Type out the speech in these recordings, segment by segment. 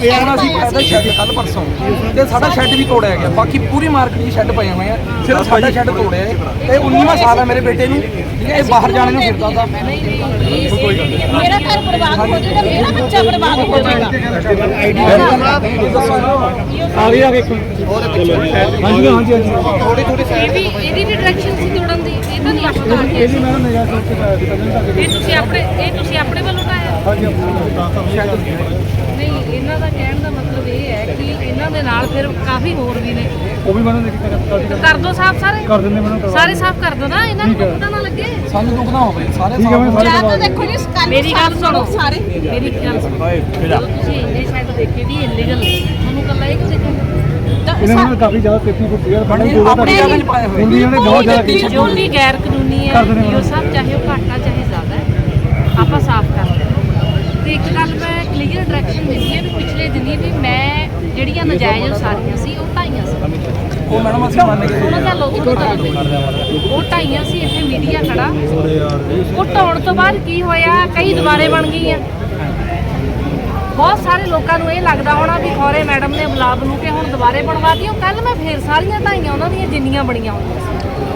ਹੁਣ ਅਸੀਂ ਪੈਦਾ ਸ਼ੈੱਡ ਕੱਲ ਪਰਸੋਂ। ਤੇ ਸਾਡਾ ਸ਼ੈੱਡ ਵੀ ਤੋੜਿਆ ਗਿਆ। ਬਾਕੀ ਪੂਰੀ ਮਾਰਕੀਟ 'ਚ ਸ਼ੈੱਡ ਪਏ ਹੋਏ ਆ। ਸਿਰਫ ਸਾਡਾ ਸ਼ੈੱਡ ਤੋੜਿਆ ਹੈ। ਇਹ 19ਵਾਂ ਸਾਲ ਹੈ ਮੇਰੇ ਬੇਟੇ ਨੂੰ। ਠੀਕ ਹੈ ਇਹ ਬਾਹਰ ਜਾਣੇ ਨੂੰ ਫਿਰਦਾ ਦਾ ਮੇਰਾ ਘਰ ਬਰਬਾਦ ਹੋ ਜਾਏਗਾ ਮੇਰਾ ਬੱਚਾ ਬਰਬਾਦ ਹੋ ਜਾਏਗਾ ਆ ਗਏ ਹਾਂਜੀ। ਹਾਂਜੀ ਹਾਂਜੀ ਇਹ ਵੀ ਇਹਦੀ ਵੀ ਡਾਇਰੈਕਸ਼ਨ ਸੀ ਤੋੜਨ ਦੀ। ਇਹ ਤਾਂ ਨਹੀਂ ਆਪਾਂ ਤੋੜ ਕੇ ਇਹ ਵੀ ਮੈਂ ਨਿਗਾਹ ਕਰਕੇ ਇਹ ਤੁਸੀਂ ਆਪਣੇ ਇਹ ਤੁਸੀਂ ਆਪਣੇ ਵੱਲੋਂ ਲਾਇਆ ਹਾਂਜੀ ਆਪਣਾ ਨਹੀਂ ਇਹਨਾਂ ਦਾ ਦਾ ਮਤਲਬ ਇਹ ਹੈ ਕਿ ਇਹਨਾਂ ਦੇ ਨਾਲ ਫਿਰ ਕਾਫੀ ਹੋਰ ਵੀ ਨੇ। ਉਹ ਵੀ ਮੈਨੂੰ ਦੇਖੀ ਕਰ ਕਰ ਦੋ ਸਾਫ਼ ਸਾਰੇ। ਕਰ ਦਿੰਦੇ ਮੈਨੂੰ ਸਾਰੇ ਸਾਫ਼ ਕਰ ਦੋ ਨਾ ਇਹਨਾਂ ਨੂੰ। ਪਤਾ ਨਾ ਲੱਗੇ। ਸਾਨੂੰ ਦੁੱਖ ਨਾ ਹੋਵੇ ਸਾਰੇ ਠੀਕ ਹੈ ਮੈਂ ਸਾਰੇ ਜਾਂ ਤਾਂ। ਦੇਖੋ ਜੀ ਮੇਰੀ ਗੱਲ ਸੁਣੋ। ਸਾਰੇ। ਮੇਰੀ ਗੱਲ ਸੁਣੋ। ਤੁਸੀਂ ਇੰਨੇ ਸ਼ਾਇਦ ਦੇਖੇ ਵੀ ਇਲੀਗਲ ਤੁਹਾਨੂੰ ਕੱਲਾ ਕਿਉਂ ਦੇਖਿਆ ਇਹਨਾਂ ਨੇ ਕਾਫੀ ਜ਼ਿਆਦਾ ਤੇਤੀ ਫੁੱਟੀ ਹੈ ਬਣੇ ਪਾਏ ਹੋਏ। ਹੁੰਦੀ ਉਹਨੇ ਬਹੁਤ ਜ਼ਿਆਦਾ ਕੀਤੀ ਜੋ ਵੀ ਗੈਰ ਕਾਨੂੰਨੀ ਹੈ ਇਹ ਸਭ ਚਾਹੇ ਉਹ ਘਾਟਾ ਚਾਹੇ ਜ਼ਿਆਦਾ ਹੈ ਆਪਾਂ ਸਾਫ਼ ਕਰ ਦਿੰਦੇ ਹਾਂ। ਤੇ ਇੱਕ ਗੱਲ ਮੈਂ ਕਲੀਅਰ ਡਾਇਰੈਕਸ਼ਨ ਦਿੰਦੀ ਹੈ ਵੀ ਪਿਛਲੇ ਦਿਨੀ ਵੀ ਮੈਂ ਜਿਹੜੀਆਂ ਨਜਾਇਜ਼ ਉਸਾਰੀਆਂ ਸੀ ਉਹ ਢਾਈਆਂ ਸੀ। ਉਹ ਮੈਡਮ ਅਸੀਂ ਮੰਨ ਗਏ ਉਹਨਾਂ ਦਾ ਲੋਕ ਉਹ ਢਾਈਆਂ ਸੀ ਇੱਥੇ ਮੀਡੀਆ ਖੜਾ। ਉਹ ਢਾਉਣ ਤੋਂ ਬਾਅਦ ਕੀ ਹੋਇਆ? ਕਈ ਦੁਬਾਰੇ ਬਣ ਗਈਆਂ। ਬਹੁਤ ਸਾਰੇ ਲੋਕਾਂ ਨੂੰ ਇਹ ਲੱਗਦਾ ਹੋਣਾ ਵੀ ਖੌਰੇ ਮੈਡਮ ਨੇ ਗੁਲਾਬ ਨੂੰ ਕਿ ਹੁਣ ਦੁਬਾਰੇ ਬਣਵਾਤੀ ਉਹ ਕੱਲ ਮੈਂ ਫੇਰ ਸਾਰੀਆਂ ਢਾਈਆਂ ਉਹਨਾਂ ਦੀਆਂ ਜਿੰਨੀਆਂ ਬਣੀਆਂ ਹੋਈਆਂ ਸੀ।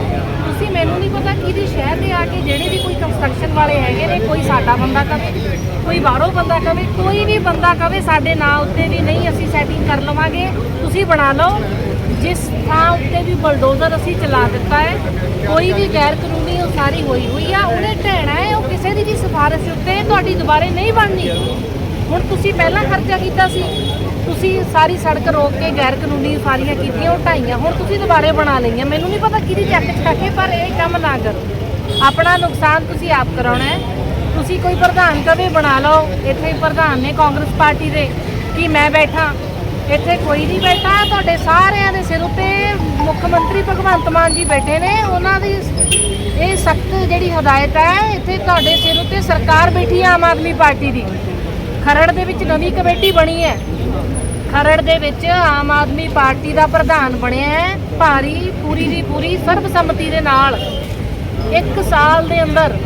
ਮੈਨੂੰ ਨਹੀਂ ਪਤਾ ਕਿਹਦੇ ਸ਼ਹਿਰ ਦੇ ਆ ਕੇ ਜਿਹੜੇ ਵੀ ਕੋਈ ਕੰਸਟਰਕਸ਼ਨ ਵਾਲੇ ਹੈਗੇ ਨੇ, ਕੋਈ ਸਾਡਾ ਬੰਦਾ ਕਵੇ, ਕੋਈ ਬਾਹਰੋਂ ਬੰਦਾ ਕਵੇ, ਕੋਈ ਵੀ ਬੰਦਾ ਕਵੇ, ਸਾਡੇ ਨਾਂ ਉੱਤੇ ਵੀ ਨਹੀਂ ਅਸੀਂ ਸੈਟਿੰਗ ਕਰ ਲਵਾਂਗੇ, ਤੁਸੀਂ ਬਣਾ ਲਓ। ਜਿਸ ਥਾਂ ਉੱਤੇ ਵੀ ਬਲਡੋਜ਼ਰ ਅਸੀਂ ਚਲਾ ਦਿੱਤਾ ਹੈ, ਕੋਈ ਵੀ ਗੈਰ ਕਾਨੂੰਨੀ ਉਸਾਰੀ ਹੋਈ ਹੋਈ ਆ, ਉਹਨੇ ਢਹਿਣਾ ਹੈ, ਉਹ ਕਿਸੇ ਦੀ ਵੀ ਸਿਫਾਰਿਸ਼ ਉੱਤੇ ਤੁਹਾਡੀ ਦੁਬਾਰੇ ਨਹੀਂ ਬਣਨੀ। ਹੁਣ ਤੁਸੀਂ ਪਹਿਲਾਂ ਖਰਚਾ ਕੀਤਾ ਸੀ ਤੁਸੀਂ ਸਾਰੀ ਸੜਕ ਰੋਕ ਕੇ ਗੈਰ ਕਾਨੂੰਨੀ ਉਸਾਰੀਆਂ ਕੀਤੀਆਂ, ਉਹ ਢਾਈਆਂ ਹੁਣ ਤੁਸੀਂ ਦੁਬਾਰੇ ਬਣਾ ਲਈਆਂ। ਮੈਨੂੰ ਨਹੀਂ ਪਤਾ ਕਿਹਦੀ ਚੱਕ ਚੱਕ ਕੇ, ਪਰ ਇਹ ਕੰਮ ਨਾ ਕਰੋ। ਆਪਣਾ ਨੁਕਸਾਨ ਤੁਸੀਂ ਆਪ ਕਰਾਉਣਾ ਹੈ। ਤੁਸੀਂ ਕੋਈ ਪ੍ਰਧਾਨ ਕਵੇ ਬਣਾ ਲਓ। ਇੱਥੇ ਪ੍ਰਧਾਨ ਨੇ ਕਾਂਗਰਸ ਪਾਰਟੀ ਦੇ ਕਿ ਮੈਂ ਬੈਠਾ। ਇੱਥੇ ਕੋਈ ਨਹੀਂ ਬੈਠਾ। ਤੁਹਾਡੇ ਸਾਰਿਆਂ ਦੇ ਸਿਰ ਉੱਤੇ ਮੁੱਖ ਮੰਤਰੀ ਭਗਵੰਤ ਮਾਨ ਜੀ ਬੈਠੇ ਨੇ। ਉਹਨਾਂ ਦੀ ਇਹ ਸਖਤ ਜਿਹੜੀ ਹਦਾਇਤ ਹੈ, ਇੱਥੇ ਤੁਹਾਡੇ ਸਿਰ ਉੱਤੇ ਸਰਕਾਰ ਬੈਠੀ ਹੈ ਆਮ ਆਦਮੀ ਪਾਰਟੀ ਦੀ। ਖਰੜ ਦੇ ਵਿੱਚ ਨਵੀਂ ਕਮੇਟੀ ਬਣੀ ਹੈ। ਖਰੜ ਦੇ ਵਿੱਚ ਆਮ ਆਦਮੀ ਪਾਰਟੀ ਦਾ ਪ੍ਰਧਾਨ ਬਣਿਆ ਹੈ। ਭਾਰੀ, ਪੂਰੀ ਦੀ ਪੂਰੀ ਸਰਬਸੰਮਤੀ ਦੇ ਨਾਲ ਇੱਕ ਸਾਲ ਦੇ ਅੰਦਰ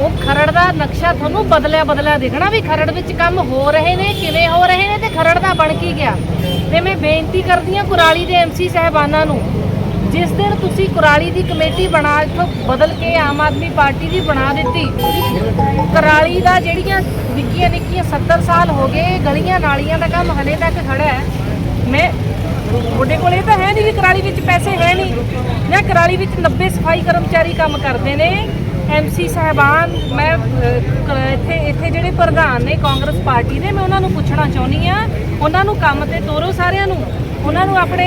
ਉਹ ਖਰੜ ਦਾ ਨਕਸ਼ਾ ਤੁਹਾਨੂੰ ਬਦਲਿਆ ਬਦਲਿਆ ਦੇਖਣਾ ਵੀ ਖਰੜ ਵਿੱਚ ਕੰਮ ਹੋ ਰਹੇ ਨੇ, ਕਿਵੇਂ ਹੋ ਰਹੇ ਨੇ ਤੇ ਖਰੜ ਦਾ ਬਣ ਕੀ ਗਿਆ। ਤੇ ਮੈਂ ਬੇਨਤੀ ਕਰਦੀ ਹਾਂ ਕੁਰਾਲੀ ਦੇ ਐਮਸੀ ਸਹਿਬਾਨਾਂ ਨੂੰ ਜਿਸ ਦਿਨ ਤੁਸੀਂ ਕੁਰਾਲੀ ਦੀ ਕਮੇਟੀ ਬਣਾ ਇੱਥੋਂ ਬਦਲ ਕੇ ਆਮ ਆਦਮੀ ਪਾਰਟੀ ਦੀ ਬਣਾ ਦਿੱਤੀ, ਕੁਰਾਲੀ ਦਾ ਜਿਹੜੀਆਂ ਨਿੱਕੀਆਂ ਨਿੱਕੀਆਂ 70 ਸਾਲ ਹੋ ਗਏ, ਗਲੀਆਂ ਨਾਲੀਆਂ ਦਾ ਕੰਮ ਹਲੇ ਤੱਕ ਖੜਾ ਹੈ। ਮੈਂ, ਤੁਹਾਡੇ ਕੋਲ ਇਹ ਤਾਂ ਹੈ ਨਹੀਂ ਵੀ ਕੁਰਾਲੀ ਵਿੱਚ ਪੈਸੇ ਹੈ ਨਹੀਂ। ਜਾਂ ਕੁਰਾਲੀ ਵਿੱਚ 90 ਸਫ਼ਾਈ ਕਰਮਚਾਰੀ ਕੰਮ ਕਰਦੇ ਨੇ ਐਮਸੀ ਸਾਹਿਬਾਨ, ਮੈਂ ਇੱਥੇ ਇੱਥੇ ਜਿਹੜੇ ਪ੍ਰਧਾਨ ਨੇ ਕਾਂਗਰਸ ਪਾਰਟੀ ਦੇ, ਮੈਂ ਉਹਨਾਂ ਨੂੰ ਪੁੱਛਣਾ ਚਾਹੁੰਦੀ ਆ ਉਹਨਾਂ ਨੂੰ ਕੰਮ ਤੇ ਤੋਰੋ ਸਾਰਿਆਂ ਨੂੰ। ਉਹਨਾਂ ਨੂੰ ਆਪਣੇ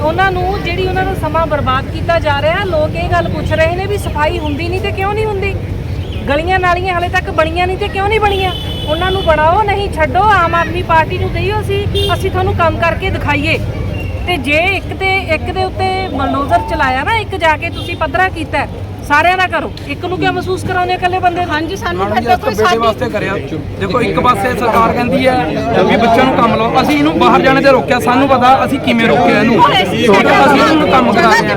ਉਹਨਾਂ ਨੂੰ ਜਿਹੜੀ ਉਹਨਾਂ ਦਾ ਸਮਾਂ ਬਰਬਾਦ ਕੀਤਾ ਜਾ ਰਿਹਾ, ਲੋਕ ਇਹ ਗੱਲ ਪੁੱਛ ਰਹੇ ਨੇ ਵੀ ਸਫ਼ਾਈ ਹੁੰਦੀ ਨਹੀਂ ਤੇ ਕਿਉਂ ਨਹੀਂ ਹੁੰਦੀ? ਗਲੀਆਂ ਨਾਲੀਆਂ ਹਲੇ ਤੱਕ ਬਣੀਆਂ ਨਹੀਂ ਤੇ ਕਿਉਂ ਨਹੀਂ ਬਣੀਆਂ? ਉਹਨਾਂ ਨੂੰ ਬਣਾਓ, ਨਹੀਂ ਛੱਡੋ, ਆਮ ਆਦਮੀ ਪਾਰਟੀ ਨੂੰ ਦੇਈਓ ਅਸੀਂ ਅਸੀਂ ਤੁਹਾਨੂੰ ਕੰਮ ਕਰਕੇ ਦਿਖਾਈਏ। ਤੇ ਜੇ ਇੱਕ ਤੇ ਇੱਕ ਦੇ ਉੱਤੇ ਬਲਡੋਜ਼ਰ ਚਲਾਇਆ ਨਾ, ਇੱਕ ਜਾ ਕੇ ਤੁਸੀਂ ਪੱਧਰਾ ਕੀਤਾ ਸਾਰਿਆਂ ਦਾ ਕਰੋ ਇੱਕ ਨੂੰ ਕਿਉਂ ਮਹਿਸੂਸ ਕਰਾਉਨੇ ਇਕੱਲੇ ਬੰਦੇ ਨੂੰ? ਹਾਂਜੀ ਸਾਨੂੰ ਅਸੀਂ ਤਾਂ ਬੇਟੇ ਵਾਸਤੇ ਕਰਿਆ। ਦੇਖੋ ਇੱਕ ਪਾਸੇ ਸਰਕਾਰ ਕਹਿੰਦੀ ਹੈ ਵੀ ਬੱਚਿਆਂ ਨੂੰ ਕੰਮ ਲਾਓ। ਅਸੀਂ ਇਹਨੂੰ ਬਾਹਰ ਜਾਣੇ ਤੇ ਰੋਕਿਆ। ਸਾਨੂੰ ਪਤਾ ਅਸੀਂ ਕਿਵੇਂ ਰੋਕਿਆ ਇਹਨੂੰ। ਅਸੀਂ ਇਹਨੂੰ ਕੰਮ ਕਰਾ ਰਹੇ ਹਾਂ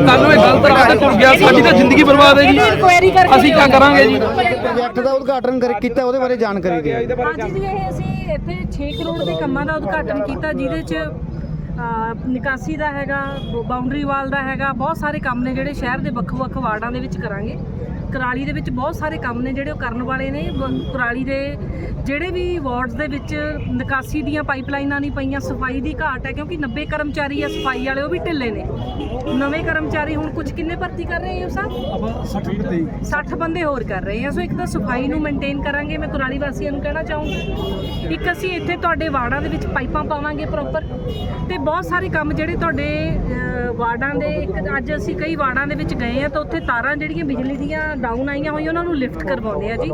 ਕੱਲ ਨੂੰ ਇਹ ਗਲਤ ਰਾਹ ਤੇ ਤੁਰ ਗਿਆ। ਸਾਡੀ ਤਾਂ ਜ਼ਿੰਦਗੀ ਬਰਬਾਦ ਹੈ ਜੀ। ਅਸੀਂ ਕੀ ਕਰਾਂਗੇ ਜੀ? ਪ੍ਰੋਜੈਕਟ ਦਾ ਉਦਘਾਟਨ ਕਰ- ਕੀਤਾ ਉਹਦੇ ਬਾਰੇ ਜਾਣਕਾਰੀ ਦਿਓ। ਅੱਜ ਜੀ ਇਹ ਅਸੀਂ ਇੱਥੇ 6 ਕਰੋੜ ਦੇ ਕੰਮਾਂ ਦਾ ਉਦਘਾਟਨ ਕੀਤਾ ਜਿਹਦੇ 'ਚ ਨਿਕਾਸੀ ਦਾ ਹੈਗਾ ਬਾਉਂਡਰੀ ਵਾਲ ਦਾ ਹੈਗਾ, ਬਹੁਤ ਸਾਰੇ ਕੰਮ ਨੇ ਜਿਹੜੇ ਸ਼ਹਿਰ ਦੇ ਵੱਖ-ਵੱਖ ਵਾਰਡਾਂ ਦੇ ਵਿੱਚ ਕਰਾਂਗੇ। ਕੁਰਾਲੀ ਦੇ ਵਿੱਚ ਬਹੁਤ ਸਾਰੇ ਕੰਮ ਨੇ ਜਿਹੜੇ ਉਹ ਕਰਨ ਵਾਲੇ ਨੇ। ਕੁਰਾਲੀ ਦੇ ਜਿਹੜੇ ਵੀ ਵਾਰਡਸ ਦੇ ਵਿੱਚ ਨਿਕਾਸੀ ਦੀਆਂ ਪਾਈਪਲਾਈਨਾਂ ਨਹੀਂ ਪਈਆਂ ਸਫ਼ਾਈ ਦੀ ਘਾਟ ਹੈ ਕਿਉਂਕਿ 90 ਕਰਮਚਾਰੀ ਆ ਸਫ਼ਾਈ ਵਾਲੇ ਉਹ ਵੀ ਢਿੱਲੇ ਨੇ। ਨਵੇਂ ਕਰਮਚਾਰੀ ਹੁਣ ਕੁਝ ਕਿੰਨੇ ਭਰਤੀ ਕਰ ਰਹੇ ਹੋ ਸਾਹਿਬ? ਆਪਾਂ 60 ਰੁਪਏ 60 ਬੰਦੇ ਹੋਰ ਕਰ ਰਹੇ ਹਾਂ ਸੋ ਇੱਕ ਤਾਂ ਸਫ਼ਾਈ ਨੂੰ ਮੇਨਟੇਨ ਕਰਾਂਗੇ ਮੈਂ ਕੁਰਾਲੀ ਵਾਸੀਆਂ ਨੂੰ ਕਹਿਣਾ ਚਾਹੂੰਗੀ। ਇੱਕ ਅਸੀਂ ਇੱਥੇ ਤੁਹਾਡੇ ਵਾਰਡਾਂ ਦੇ ਵਿੱਚ ਪਾਈਪਾਂ ਪਾਵਾਂਗੇ ਪ੍ਰੋਪਰ ਤੇ ਬਹੁਤ ਸਾਰੇ ਕੰਮ ਜਿਹੜੇ ਤੁਹਾਡੇ ਵਾਰਡਾਂ ਦੇ ਅੱਜ ਅਸੀਂ ਕਈ ਵਾਰਡਾਂ ਦੇ ਵਿੱਚ ਗਏ ਆ ਤਾਂ ਉੱਥੇ ਤਾਰਾਂ ਜਿਹੜੀਆਂ ਬਿਜਲੀ ਦੀਆਂ ਡਾਊਨ ਆਈਆਂ ਹੋਈਆਂ, ਉਹਨਾਂ ਨੂੰ ਲਿਫਟ ਕਰਵਾਉਂਦੇ ਆ ਜੀ।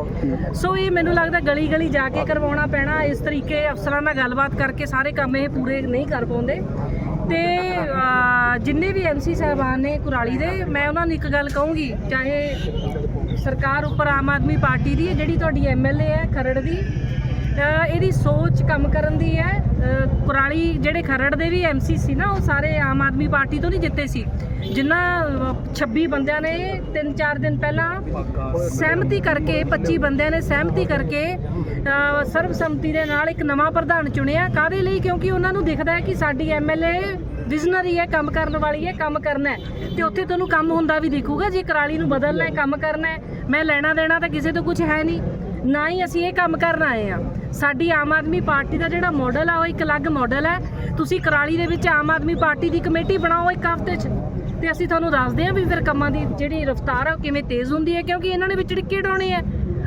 ਸੋ ਇਹ ਮੈਨੂੰ ਲੱਗਦਾ ਗਲੀ ਗਲੀ ਜਾ ਕੇ ਕਰਵਾਉਣਾ ਪੈਣਾ, ਇਸ ਤਰੀਕੇ ਅਫਸਰਾਂ ਨਾਲ ਗੱਲਬਾਤ ਕਰਕੇ ਸਾਰੇ ਕੰਮ ਇਹ ਪੂਰੇ ਨਹੀਂ ਕਰ ਪਾਉਂਦੇ। ਤੇ ਜਿੰਨੇ ਵੀ ਐਮਸੀ ਸਾਹਿਬਾਨ ਨੇ ਕੁਰਾਲੀ ਦੇ, ਮੈਂ ਉਹਨਾਂ ਨੂੰ ਇੱਕ ਗੱਲ ਕਹੂੰਗੀ, ਚਾਹੇ ਸਰਕਾਰ ਉੱਪਰ ਆਮ ਆਦਮੀ ਪਾਰਟੀ ਦੀ ਹੈ, ਜਿਹੜੀ ਤੁਹਾਡੀ ਐਮਐਲਏ ਹੈ, ਖਰੜ ਦੀ ਇਹਦੀ ਸੋਚ ਕੰਮ ਕਰਨ ਦੀ ਹੈ। ਕੁਰਾਲੀ ਜਿਹੜੇ ਖਰੜ ਦੇ ਵੀ ਐਮਸੀ ਸੀ ਨਾ ਉਹ ਸਾਰੇ ਆਮ ਆਦਮੀ ਪਾਰਟੀ ਤੋਂ ਨਹੀਂ ਜਿੱਤੇ ਸੀ। ਜਿਨ੍ਹਾਂ ਅਹ, 26 ਬੰਦਿਆਂ ਨੇ 3-4 ਦਿਨ ਪਹਿਲਾਂ ਸਹਿਮਤੀ ਕਰਕੇ 25 ਬੰਦਿਆਂ ਨੇ ਸਹਿਮਤੀ ਕਰਕੇ ਸਰਬਸੰਮਤੀ ਦੇ ਨਾਲ ਇੱਕ ਨਵਾਂ ਪ੍ਰਧਾਨ ਚੁਣਿਆ। ਕਾਦੇ ਲਈ? ਕਿਉਂਕਿ ਉਹਨਾਂ ਨੂੰ ਦਿਖਦਾ ਹੈ ਕਿ ਸਾਡੀ ਐਮਐਲਏ ਵਿਜ਼ਨਰੀ ਹੈ ਕੰਮ ਕਰਨ ਵਾਲੀ ਹੈ ਕੰਮ ਕਰਨਾ ਹੈ। ਤੇ ਉੱਥੇ ਤੁਹਾਨੂੰ ਕੰਮ ਹੁੰਦਾ ਵੀ ਦਿਖੂਗਾ ਜੇ ਕਰਾਲੀ ਨੂੰ ਬਦਲਣਾ ਹੈ ਕੰਮ ਕਰਨਾ ਹੈ। ਮੈਂ ਲੈਣਾ ਦੇਣਾ ਤਾਂ ਕਿਸੇ ਤੋਂ ਕੁਝ ਹੈ ਨਹੀਂ। ਨਾ ਹੀ ਅਸੀਂ ਇਹ ਕੰਮ ਕਰਨ ਆਏ ਆ ਸਾਡੀ ਆਮ ਆਦਮੀ ਪਾਰਟੀ ਦਾ ਜਿਹੜਾ ਮਾਡਲ ਆ, ਉਹ ਇੱਕ ਅਲੱਗ ਮਾਡਲ ਹੈ। ਤੁਸੀਂ ਕਰਾਲੀ ਦੇ ਵਿੱਚ ਆਮ ਆਦਮੀ ਪਾਰਟੀ ਦੀ ਕਮੇਟੀ ਬਣਾਓ ਇੱਕ ਹਫ਼ਤੇ 'ਚ। ਤੇ ਅਸੀਂ ਤੁਹਾਨੂੰ ਦੱਸਦੇ ਹਾਂ ਵੀ ਫਿਰ ਕੰਮਾਂ ਦੀ ਜਿਹੜੀ ਰਫ਼ਤਾਰ ਆ, ਉਹ ਕਿਵੇਂ ਤੇਜ਼ ਹੁੰਦੀ ਹੈ, ਕਿਉਂਕਿ ਇਹਨਾਂ ਨੇ ਵਿੱਚ ਡਿੱਕੇ ਡਾਉਣੇ ਆ।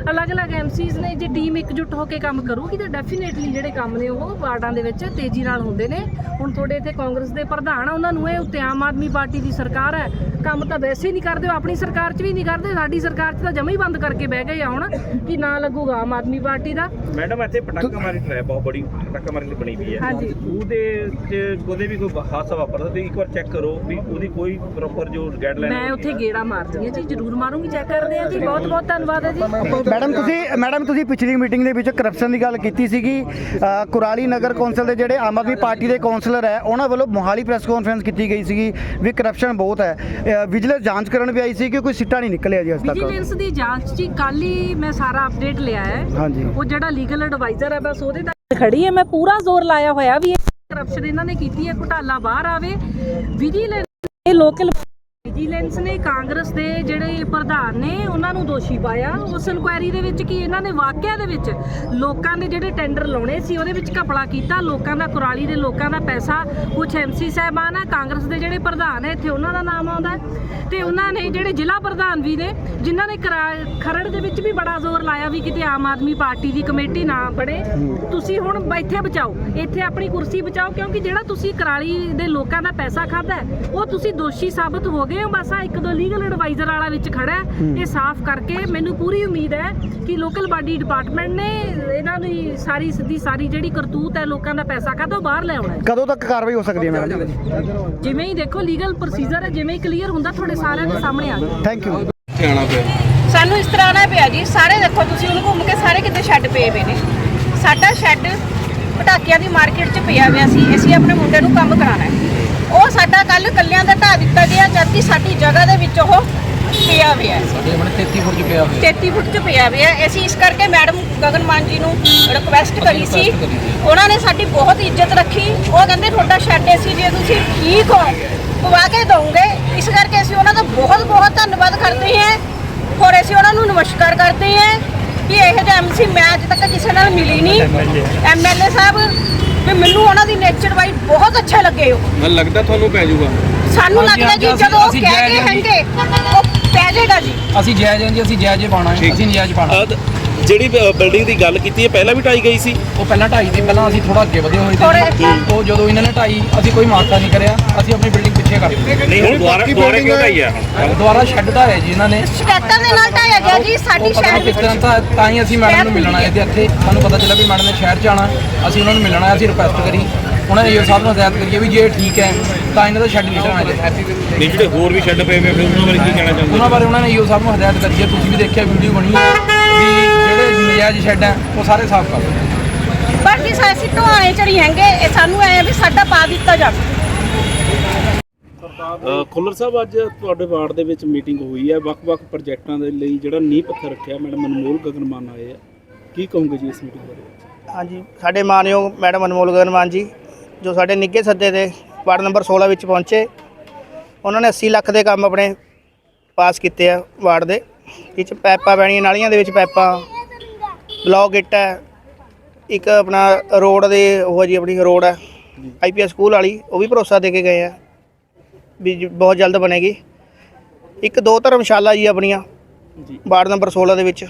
ਅਲੱਗ-ਅਲੱਗ ਐਮਸੀਜ਼ ਨੇ ਜੇ ਟੀਮ ਇਕਜੁੱਟ ਹੋ ਕੇ ਕੰਮ ਕਰੂਗੀ ਤਾਂ ਡੈਫੀਨੇਟਲੀ ਜਿਹੜੇ ਕੰਮ ਨੇ ਉਹ ਵਾਰਡਾਂ ਦੇ ਵਿੱਚ ਤੇਜ਼ੀ ਨਾਲ ਹੁੰਦੇ ਨੇ। ਹੁਣ ਤੁਹਾਡੇ ਇੱਥੇ ਕਾਂਗਰਸ ਦੇ ਪ੍ਰਧਾਨ ਆ ਉਹਨਾਂ ਨੂੰ ਇਹ ਉੱਤੇ ਆਮ ਆਦਮੀ ਪਾਰਟੀ ਦੀ ਸਰਕਾਰ ਹੈ। ਕੰਮ ਤਾਂ ਵੈਸੇ ਹੀ ਨਹੀਂ ਕਰਦੇ ਉਹ ਆਪਣੀ ਸਰਕਾਰ 'ਚ ਵੀ ਨਹੀਂ ਕਰਦੇ ਸਾਡੀ ਸਰਕਾਰ 'ਚ ਤਾਂ ਜਮਾ ਹੀ ਬੰਦ ਕਰਕੇ ਬਹਿ ਗਏ ਆ ਹੁਣ ਕਿ ਨਾ ਲੱਗੂਗਾ ਆਮ ਆਦਮੀ ਪਾਰਟੀ ਦਾ। ਮੈਡਮ ਇੱਥੇ ਪਟਾਕਾ ਮਾਰੀ ਟਰੈਪ ਬਹੁਤ ਬੜੀ ਪਟਾਕਾ ਮਾਰੀ ਲਈ ਬਣੀ ਵੀ ਹੈ। ਹਾਂਜੀ। ਉਹਦੇ ਚ ਉਹਦੇ ਵੀ ਕੋਈ ਹਾਦਸਾ ਵਾਪਰਦਾ ਤੇ ਇੱਕ ਵਾਰ ਚੈੱਕ ਕਰੋ ਵੀ ਉਹਦੀ ਕੋਈ ਪ੍ਰੋਪਰ ਜੋ ਗਾਈਡਲਾਈਨ ਮੈਂ ਉੱਥੇ ਗੇੜਾ ਮਾਰਦੀ ਹਾਂ ਜੀ ਜ਼ਰੂਰ ਮਾਰੂੰਗੀ ਚੈੱਕ ਕਰਦੇ ਹਾਂ ਜੀ। ਬਹੁਤ ਬਹੁਤ ਧੰਨਵਾਦ ਹੈ ਜੀ। ਮੈਡਮ ਤੁਸੀਂ ਮੈਡਮ ਤੁਸੀਂ ਪਿਛਲੀ ਮੀਟਿੰਗ ਦੇ ਵਿੱਚ ਕਰਪਸ਼ਨ ਦੀ ਗੱਲ ਕੀਤੀ ਸੀਗੀ। ਅ, ਕੁਰਾਲੀ ਨਗਰ ਕੌਂਸਲ ਦੇ ਜਿਹੜੇ ਆਮ ਆਦਮੀ ਪਾਰਟੀ ਦੇ ਕੌਂਸਲਰ ਹੈ ਉਹਨਾਂ ਵੱਲੋਂ ਮੋਹਾਲੀ ਪ੍ਰੈਸ ਕਾਨਫਰੰਸ ਕੀਤੀ ਗਈ ਸੀਗੀ ਵੀ ਕਰਪਸ਼ਨ ਬਹੁਤ ਹੈ। ਵਿਜੀਲੈਂਸ ਜਾਂਚ ਕਰਨ ਵੀ ਆਈ ਸੀ ਕਿ ਕੋਈ ਸਿੱਟਾ ਨਹੀਂ ਨਿਕਲਿਆ ਜੀ ਅੱਜ ਤੱਕ। ਵਿਜੀਲੈਂਸ ਦੀ ਜਾਂਚ ਜੀ ਕੱਲ ਹੀ ਮੈਂ ਸਾਰਾ ਅਪਡੇਟ ਲਿਆ ਹੈ। ਹਾਂਜੀ। ਉਹ ਜਿਹੜਾ ਲੀਗਲ ਐਡਵਾਈਜ਼ਰ ਹੈ ਬਸ ਉਹਦੇ ਤੱਕ ਖੜੀ ਹੈ। ਮੈਂ ਪੂਰਾ ਜ਼ੋਰ ਲਾਇਆ ਹੋਇਆ ਵੀ ਇਹ ਕਰਪਸ਼ਨ ਇਹਨਾਂ ਨੇ ਕੀਤੀ ਹੈ ਘੁਟਾਲਾ ਬਾਹਰ ਆਵੇ। ਵਿਜੀਲੈਂਸ ਇਹ ਲੋਕਲ ਵਿਜੀਲੈਂਸ ਨੇ ਕਾਂਗਰਸ ਦੇ ਜਿਹੜੇ ਪ੍ਰਧਾਨ ਨੇ, ਉਹਨਾਂ ਨੂੰ ਦੋਸ਼ੀ ਪਾਇਆ। ਉਸ ਇਨਕੁਆਇਰੀ ਦੇ ਵਿੱਚ ਕਿ ਇਹਨਾਂ ਨੇ ਵਾਕਿਆ ਦੇ ਵਿੱਚ ਲੋਕਾਂ ਦੇ ਜਿਹੜੇ ਟੈਂਡਰ ਲਾਉਣੇ ਸੀ, ਉਹਦੇ ਵਿੱਚ ਘਪਲਾ ਕੀਤਾ। ਲੋਕਾਂ ਦਾ ਕੁਰਾਲੀ ਦੇ ਲੋਕਾਂ ਦਾ ਪੈਸਾ ਕੁਝ ਐਮਸੀ ਸਾਹਿਬਾਨ ਆ, ਕਾਂਗਰਸ ਦੇ ਜਿਹੜੇ ਪ੍ਰਧਾਨ ਹੈ ਇੱਥੇ ਉਹਨਾਂ ਦਾ ਨਾਮ ਆਉਂਦਾ ਹੈ। ਤੇ ਉਹਨਾਂ ਨੇ ਜਿਹੜੇ ਜ਼ਿਲ੍ਹਾ ਪ੍ਰਧਾਨ ਵੀ ਨੇ, ਜਿਨ੍ਹਾਂ ਨੇ ਕਰਾ- ਖਰੜ ਦੇ ਵਿੱਚ ਵੀ ਬੜਾ ਜ਼ੋਰ ਲਾਇਆ ਵੀ ਕਿਤੇ ਆਮ ਆਦਮੀ ਪਾਰਟੀ ਦੀ ਕਮੇਟੀ ਨਾ ਬਣੇ। ਤੁਸੀਂ ਹੁਣ ਇੱਥੇ ਬਚਾਓ। ਇੱਥੇ ਆਪਣੀ ਕੁਰਸੀ ਬਚਾਓ, ਕਿਉਂਕਿ ਜਿਹੜਾ ਤੁਸੀਂ ਕਰਾਲੀ ਦੇ ਲੋਕਾਂ ਦਾ ਪੈਸਾ ਖਾਦਾ ਉਹ ਤੁਸੀਂ ਦੋਸ਼ੀ ਸਾਬਤ ਹੋ ਗਏ ਬਸ ਆ ਇੱਕ ਦੋ ਲੀਗਲ ਐਡਵਾਈਜ਼ਰ ਵਾਲਾ ਵਿੱਚ ਖੜਾ ਹੈ ਇਹ ਸਾਫ਼ ਕਰਕੇ ਮੈਨੂੰ ਪੂਰੀ ਉਮੀਦ ਹੈ ਕਿ ਲੋਕਲ ਬਾਡੀ ਡਿਪਾਰਟਮੈਂਟ ਨੇ ਇਹਨਾਂ ਦੀ ਸਾਰੀ ਸਿੱਧੀ ਸਾਰੀ ਜਿਹੜੀ ਕਰਤੂਤ ਹੈ ਲੋਕਾਂ ਦਾ ਪੈਸਾ ਖਾਦਾ ਉਹ ਬਾਹਰ ਲੈ ਆਉਣਾ ਹੈ? ਕਦੋਂ ਤੱਕ ਕਾਰਵਾਈ ਹੋ ਸਕਦੀ ਹੈ ਮੈਡਮ ਜਿਵੇਂ। ਹੀ ਦੇਖੋ ਲੀਗਲ ਪ੍ਰੋਸੀਜਰ ਹੈ ਜਿਵੇਂ ਹੀ ਕਲੀਅਰ ਹੁੰਦਾ ਤੁਹਾਡੇ ਸਾਰਿਆਂ ਦੇ ਸਾਹਮਣੇ ਆ ਜਾਊ। ਥੈਂਕ ਯੂ ਸਾਨੂੰ ਇਸ ਤਰ੍ਹਾਂ ਨਾ ਪਿਆ ਜੀ ਸਾਰੇ ਦੇਖੋ ਤੁਸੀਂ ਉਹਨੂੰ ਘੁੰਮ ਕੇ ਸਾਰੇ ਕਿਤੇ ਸ਼ੈੱਡ ਪਏ ਹੋਏ ਨੇ। ਸਾਡਾ ਸ਼ੈੱਡ ਪਟਾਕਿਆਂ ਦੀ ਮਾਰਕੀਟ 'ਚ ਪਿਆ ਹੋਇਆ ਸੀ ਅਸੀਂ ਆਪਣੇ ਮੁੰਡੇ ਨੂੰ ਕੰਮ ਕਰਾਉਣਾ ਹੈ। ਉਹ ਸਾਡਾ ਕੱਲ ਕੱਲਿਆਂ ਦਾ ਢਾ ਦਿੱਤਾ ਗਿਆ ਜਦਕਿ ਸਾਡੀ ਜਗ੍ਹਾ ਦੇ ਵਿੱਚ ਉਹ ਪਿਆ ਹੋਇਆ ਹੈ। ਸਾਡੇ ਆਪਣੇ 33 ਫੁੱਟ ਚ ਪਿਆ ਹੋਇਆ। 33 ਫੁੱਟ 'ਚ ਪਿਆ ਹੋਇਆ ਹੈ। ਅਸੀਂ ਇਸ ਕਰਕੇ ਮੈਡਮ ਗਗਨਮਾਨ ਜੀ ਨੂੰ ਰਿਕੁਐਸਟ ਕਰੀ ਸੀ। ਉਹਨਾਂ ਨੇ ਸਾਡੀ ਬਹੁਤ ਇੱਜ਼ਤ ਰੱਖੀ। ਉਹ ਕਹਿੰਦੇ ਤੁਹਾਡਾ ਸ਼ੈੱਡ ਸੀ ਜੇ ਤੁਸੀਂ ਠੀਕ ਹੋ ਪਵਾ ਕੇ ਦਓਗੇ ਇਸ ਕਰਕੇ ਅਸੀਂ ਉਹਨਾਂ ਦਾ ਬਹੁਤ ਬਹੁਤ ਧੰਨਵਾਦ ਕਰਦੇ ਹਾਂ। ਔਰ ਅਸੀਂ ਉਹਨਾਂ ਨੂੰ ਨਮਸਕਾਰ ਕਰਦੇ ਹਾਂ ਕਿ ਇਹੋ ਜਿਹਾ ਐਮਸੀ ਮੈਂ ਅੱਜ ਤੱਕ ਕਿਸੇ ਨਾਲ ਮਿਲੀ ਨਹੀਂ। ਐਮਐਲਏ ਸਾਹਿਬ ਵੀ ਮੈਨੂੰ ਉਹਨਾਂ ਦੀ ਨੇਚਰ ਵਾਈਜ਼ ਬਹੁਤ ਅੱਛਾ ਲੱਗੇ ਉਹ। ਮੈਨੂੰ ਲੱਗਦਾ ਤੁਹਾਨੂੰ ਪੈ ਜਾਊਗਾ। ਸਾਨੂੰ ਹਾਂਜੀ, ਲੱਗਦਾ ਜੀ ਹਾਂਜੀ, ਜਦੋਂ ਉਹ ਅਸੀਂ ਕਹਿ ਕੇ ਜਾਇਜ਼ ਹੈਂਗੇ ਉਹ ਪੈ ਜਾਏਗਾ ਜੀ। ਅਸੀਂ ਜਾਇਜ਼ ਹਾਂ ਜੀ ਅਸੀਂ ਜਾਇਜ਼ ਹੀ ਪਾਉਣਾ ਹੈ ਅਸੀਂ ਨਜਾਇਜ਼ ਪਾਣਾ ਜਿਹੜੀ ਬਿਲਡਿੰਗ ਦੀ ਗੱਲ ਕੀਤੀ ਹੈ ਪਹਿਲਾਂ ਵੀ ਢਾਈ ਗਈ ਸੀ? ਉਹ ਪਹਿਲਾਂ ਢਾਈ ਦੀ ਪਹਿਲਾਂ ਅਸੀਂ ਥੋੜਾ ਅੱਗੇ ਵਧੇ ਹੋਏ ਥੋੜ੍ਹੇ- ਸੀ ਉਹ ਜਦੋਂ ਇਹਨਾਂ ਨੇ ਢਾਈ ਅਸੀਂ ਕੋਈ ਮਾਰਕਾ ਨਹੀਂ ਕਰਿਆ ਅਸੀਂ ਆਪਣੀ ਬਿਲਡਿੰਗ ਪਿੱਛੇ ਕਰ ਦਿੱਤੀ ਨਹੀਂ ਹੁਣ ਦੁਬਾਰਾ ਦੁਬਾਰਾ ਕਿਉਂ ਢਾਈ ਆ? ਦੁਬਾਰਾ ਛੱਡ ਢਾਇਆ ਜੀ ਇਹਨਾਂ ਨੇ। ਸ਼ਿਕਾਇਤਾਂ ਦੇ ਨਾਲ ਢਾਇਆ ਗਿਆ ਜੀ ਸਾਡੀ ਸ਼ਹਿਰ ਵਿੱਚ। ਤਰ੍ਹਾਂ ਤਾਂ ਤਾਂ ਹੀ ਅਸੀਂ ਮੈਡਮ ਨੂੰ ਮਿਲਣਾ ਆਏ ਤੇ ਇੱਥੇ। ਸਾਨੂੰ ਪਤਾ ਚੱਲਿਆ ਵੀ ਮੈਡਮ ਨੇ ਸ਼ਹਿਰ ਚ ਆਣਾ ਅਸੀਂ ਉਹਨਾਂ ਨੂੰ ਮਿਲਣਾ ਹੈ ਅਸੀਂ ਰਿਕੁਐਸਟ ਕਰੀ। ਉਹਨਾਂ ਨੇ ਈਓ ਸਾਹਿਬ ਨੂੰ ਹਦਾਇਤ ਕਰੀ ਹੈ ਵੀ ਜੇ ਠੀਕ ਹੈ ਤਾਂ ਇਹਨਾਂ ਦਾ ਛੱਡ ਨਹੀਂ ਢਾਣਾ ਚਾਹੀਦਾ ਨਹੀਂ ਜਿਹੜੇ ਹੋਰ ਵੀ ਛੱਡ ਪਏ ਵੇ ਫਿਰ ਉਹਨਾਂ ਬਾਰੇ ਕੀ ਕਹਿਣਾ ਚਾਹੁੰਦੇ? ਉਹਨਾਂ ਬਾਰੇ ਉਹਨਾਂ ਨੇ ਈਓ ਸਾਹਿਬ ਨੂੰ ਹਦਾਇਤ ਕਰੀ ਹੈ ਤੁਸੀਂ ਵੀ ਦੇਖਿਆ ਵੀਡੀਓ ਬਣੀ ਹੈ ਵੀ ਜਿਹੜੇ ਨਜਾਇਜ਼ ਸ਼ੈੱਡ ਹੈ ਉਹ ਸਾਰੇ ਸਾਫ਼ ਕਰ ਦਿਓ। ਪਰ ਜੀ ਅਸੀਂ ਢੋਆਣੇ ਚੜੀ ਹੈਂਗੇ ਇਹ ਸਾਨੂੰ ਐ ਵੀ ਸਾਡਾ ਪਾ ਦਿੱਤਾ ਜਾਵੇ। ਖੁੱਲਰ ਸਾਹਿਬ ਅੱਜ ਤੁਹਾਡੇ ਵਾਰਡ ਦੇ ਵਿੱਚ ਮੀਟਿੰਗ ਹੋਈ ਹੈ। ਵੱਖ-ਵੱਖ ਪ੍ਰੋਜੈਕਟਾਂ ਦੇ ਲਈ ਜਿਹੜਾ ਨੀਂਹ ਪੱਥਰ ਰੱਖਿਆ ਮੈਡਮ ਅਨਮੋਲ ਗਗਨਮਾਨ ਆਏ ਆ। ਕੀ ਕਹੋਗੇ ਜੀ ਇਸ ਮੀਟਿੰਗ ਬਾਰੇ? ਹਾਂਜੀ ਸਾਡੇ ਮਾਨਯੋਗ ਮੈਡਮ ਅਨਮੋਲ ਗਗਨਮਾਨ ਜੀ ਜੋ ਸਾਡੇ ਨਿੱਘੇ ਸੱਦੇ ਤੇ ਵਾਰਡ ਨੰਬਰ 16 ਵਿੱਚ ਪਹੁੰਚੇ ਉਹਨਾਂ ਨੇ 80 ਲੱਖ ਦੇ ਕੰਮ ਆਪਣੇ ਪਾਸ ਕੀਤੇ ਆ ਵਾਰਡ ਦੇ। ਇਹ 'ਚ ਪੈਪਾਂ ਪੈਣੀਆਂ ਨਾਲੀਆਂ ਦੇ ਵਿੱਚ ਪੈਪਾਂ ਬਲੌਕ ਇੱਟ ਹੈ ਇੱਕ ਆਪਣਾ ਰੋਡ ਦੇ ਉਹ ਜੀ ਆਪਣੀ ਰੋਡ ਹੈ ਆਈਪੀਐਸ ਸਕੂਲ ਵਾਲੀ ਉਹ ਵੀ ਭਰੋਸਾ ਦੇ ਕੇ ਗਏ ਆ। ਵੀ ਜੀ ਬਹੁਤ ਜਲਦ ਬਣੇਗੀ। ਇੱਕ ਦੋ ਧਰਮਸ਼ਾਲਾ ਜੀ ਆਪਣੀਆਂ ਵਾਰਡ ਨੰਬਰ 16 ਦੇ ਵਿੱਚ।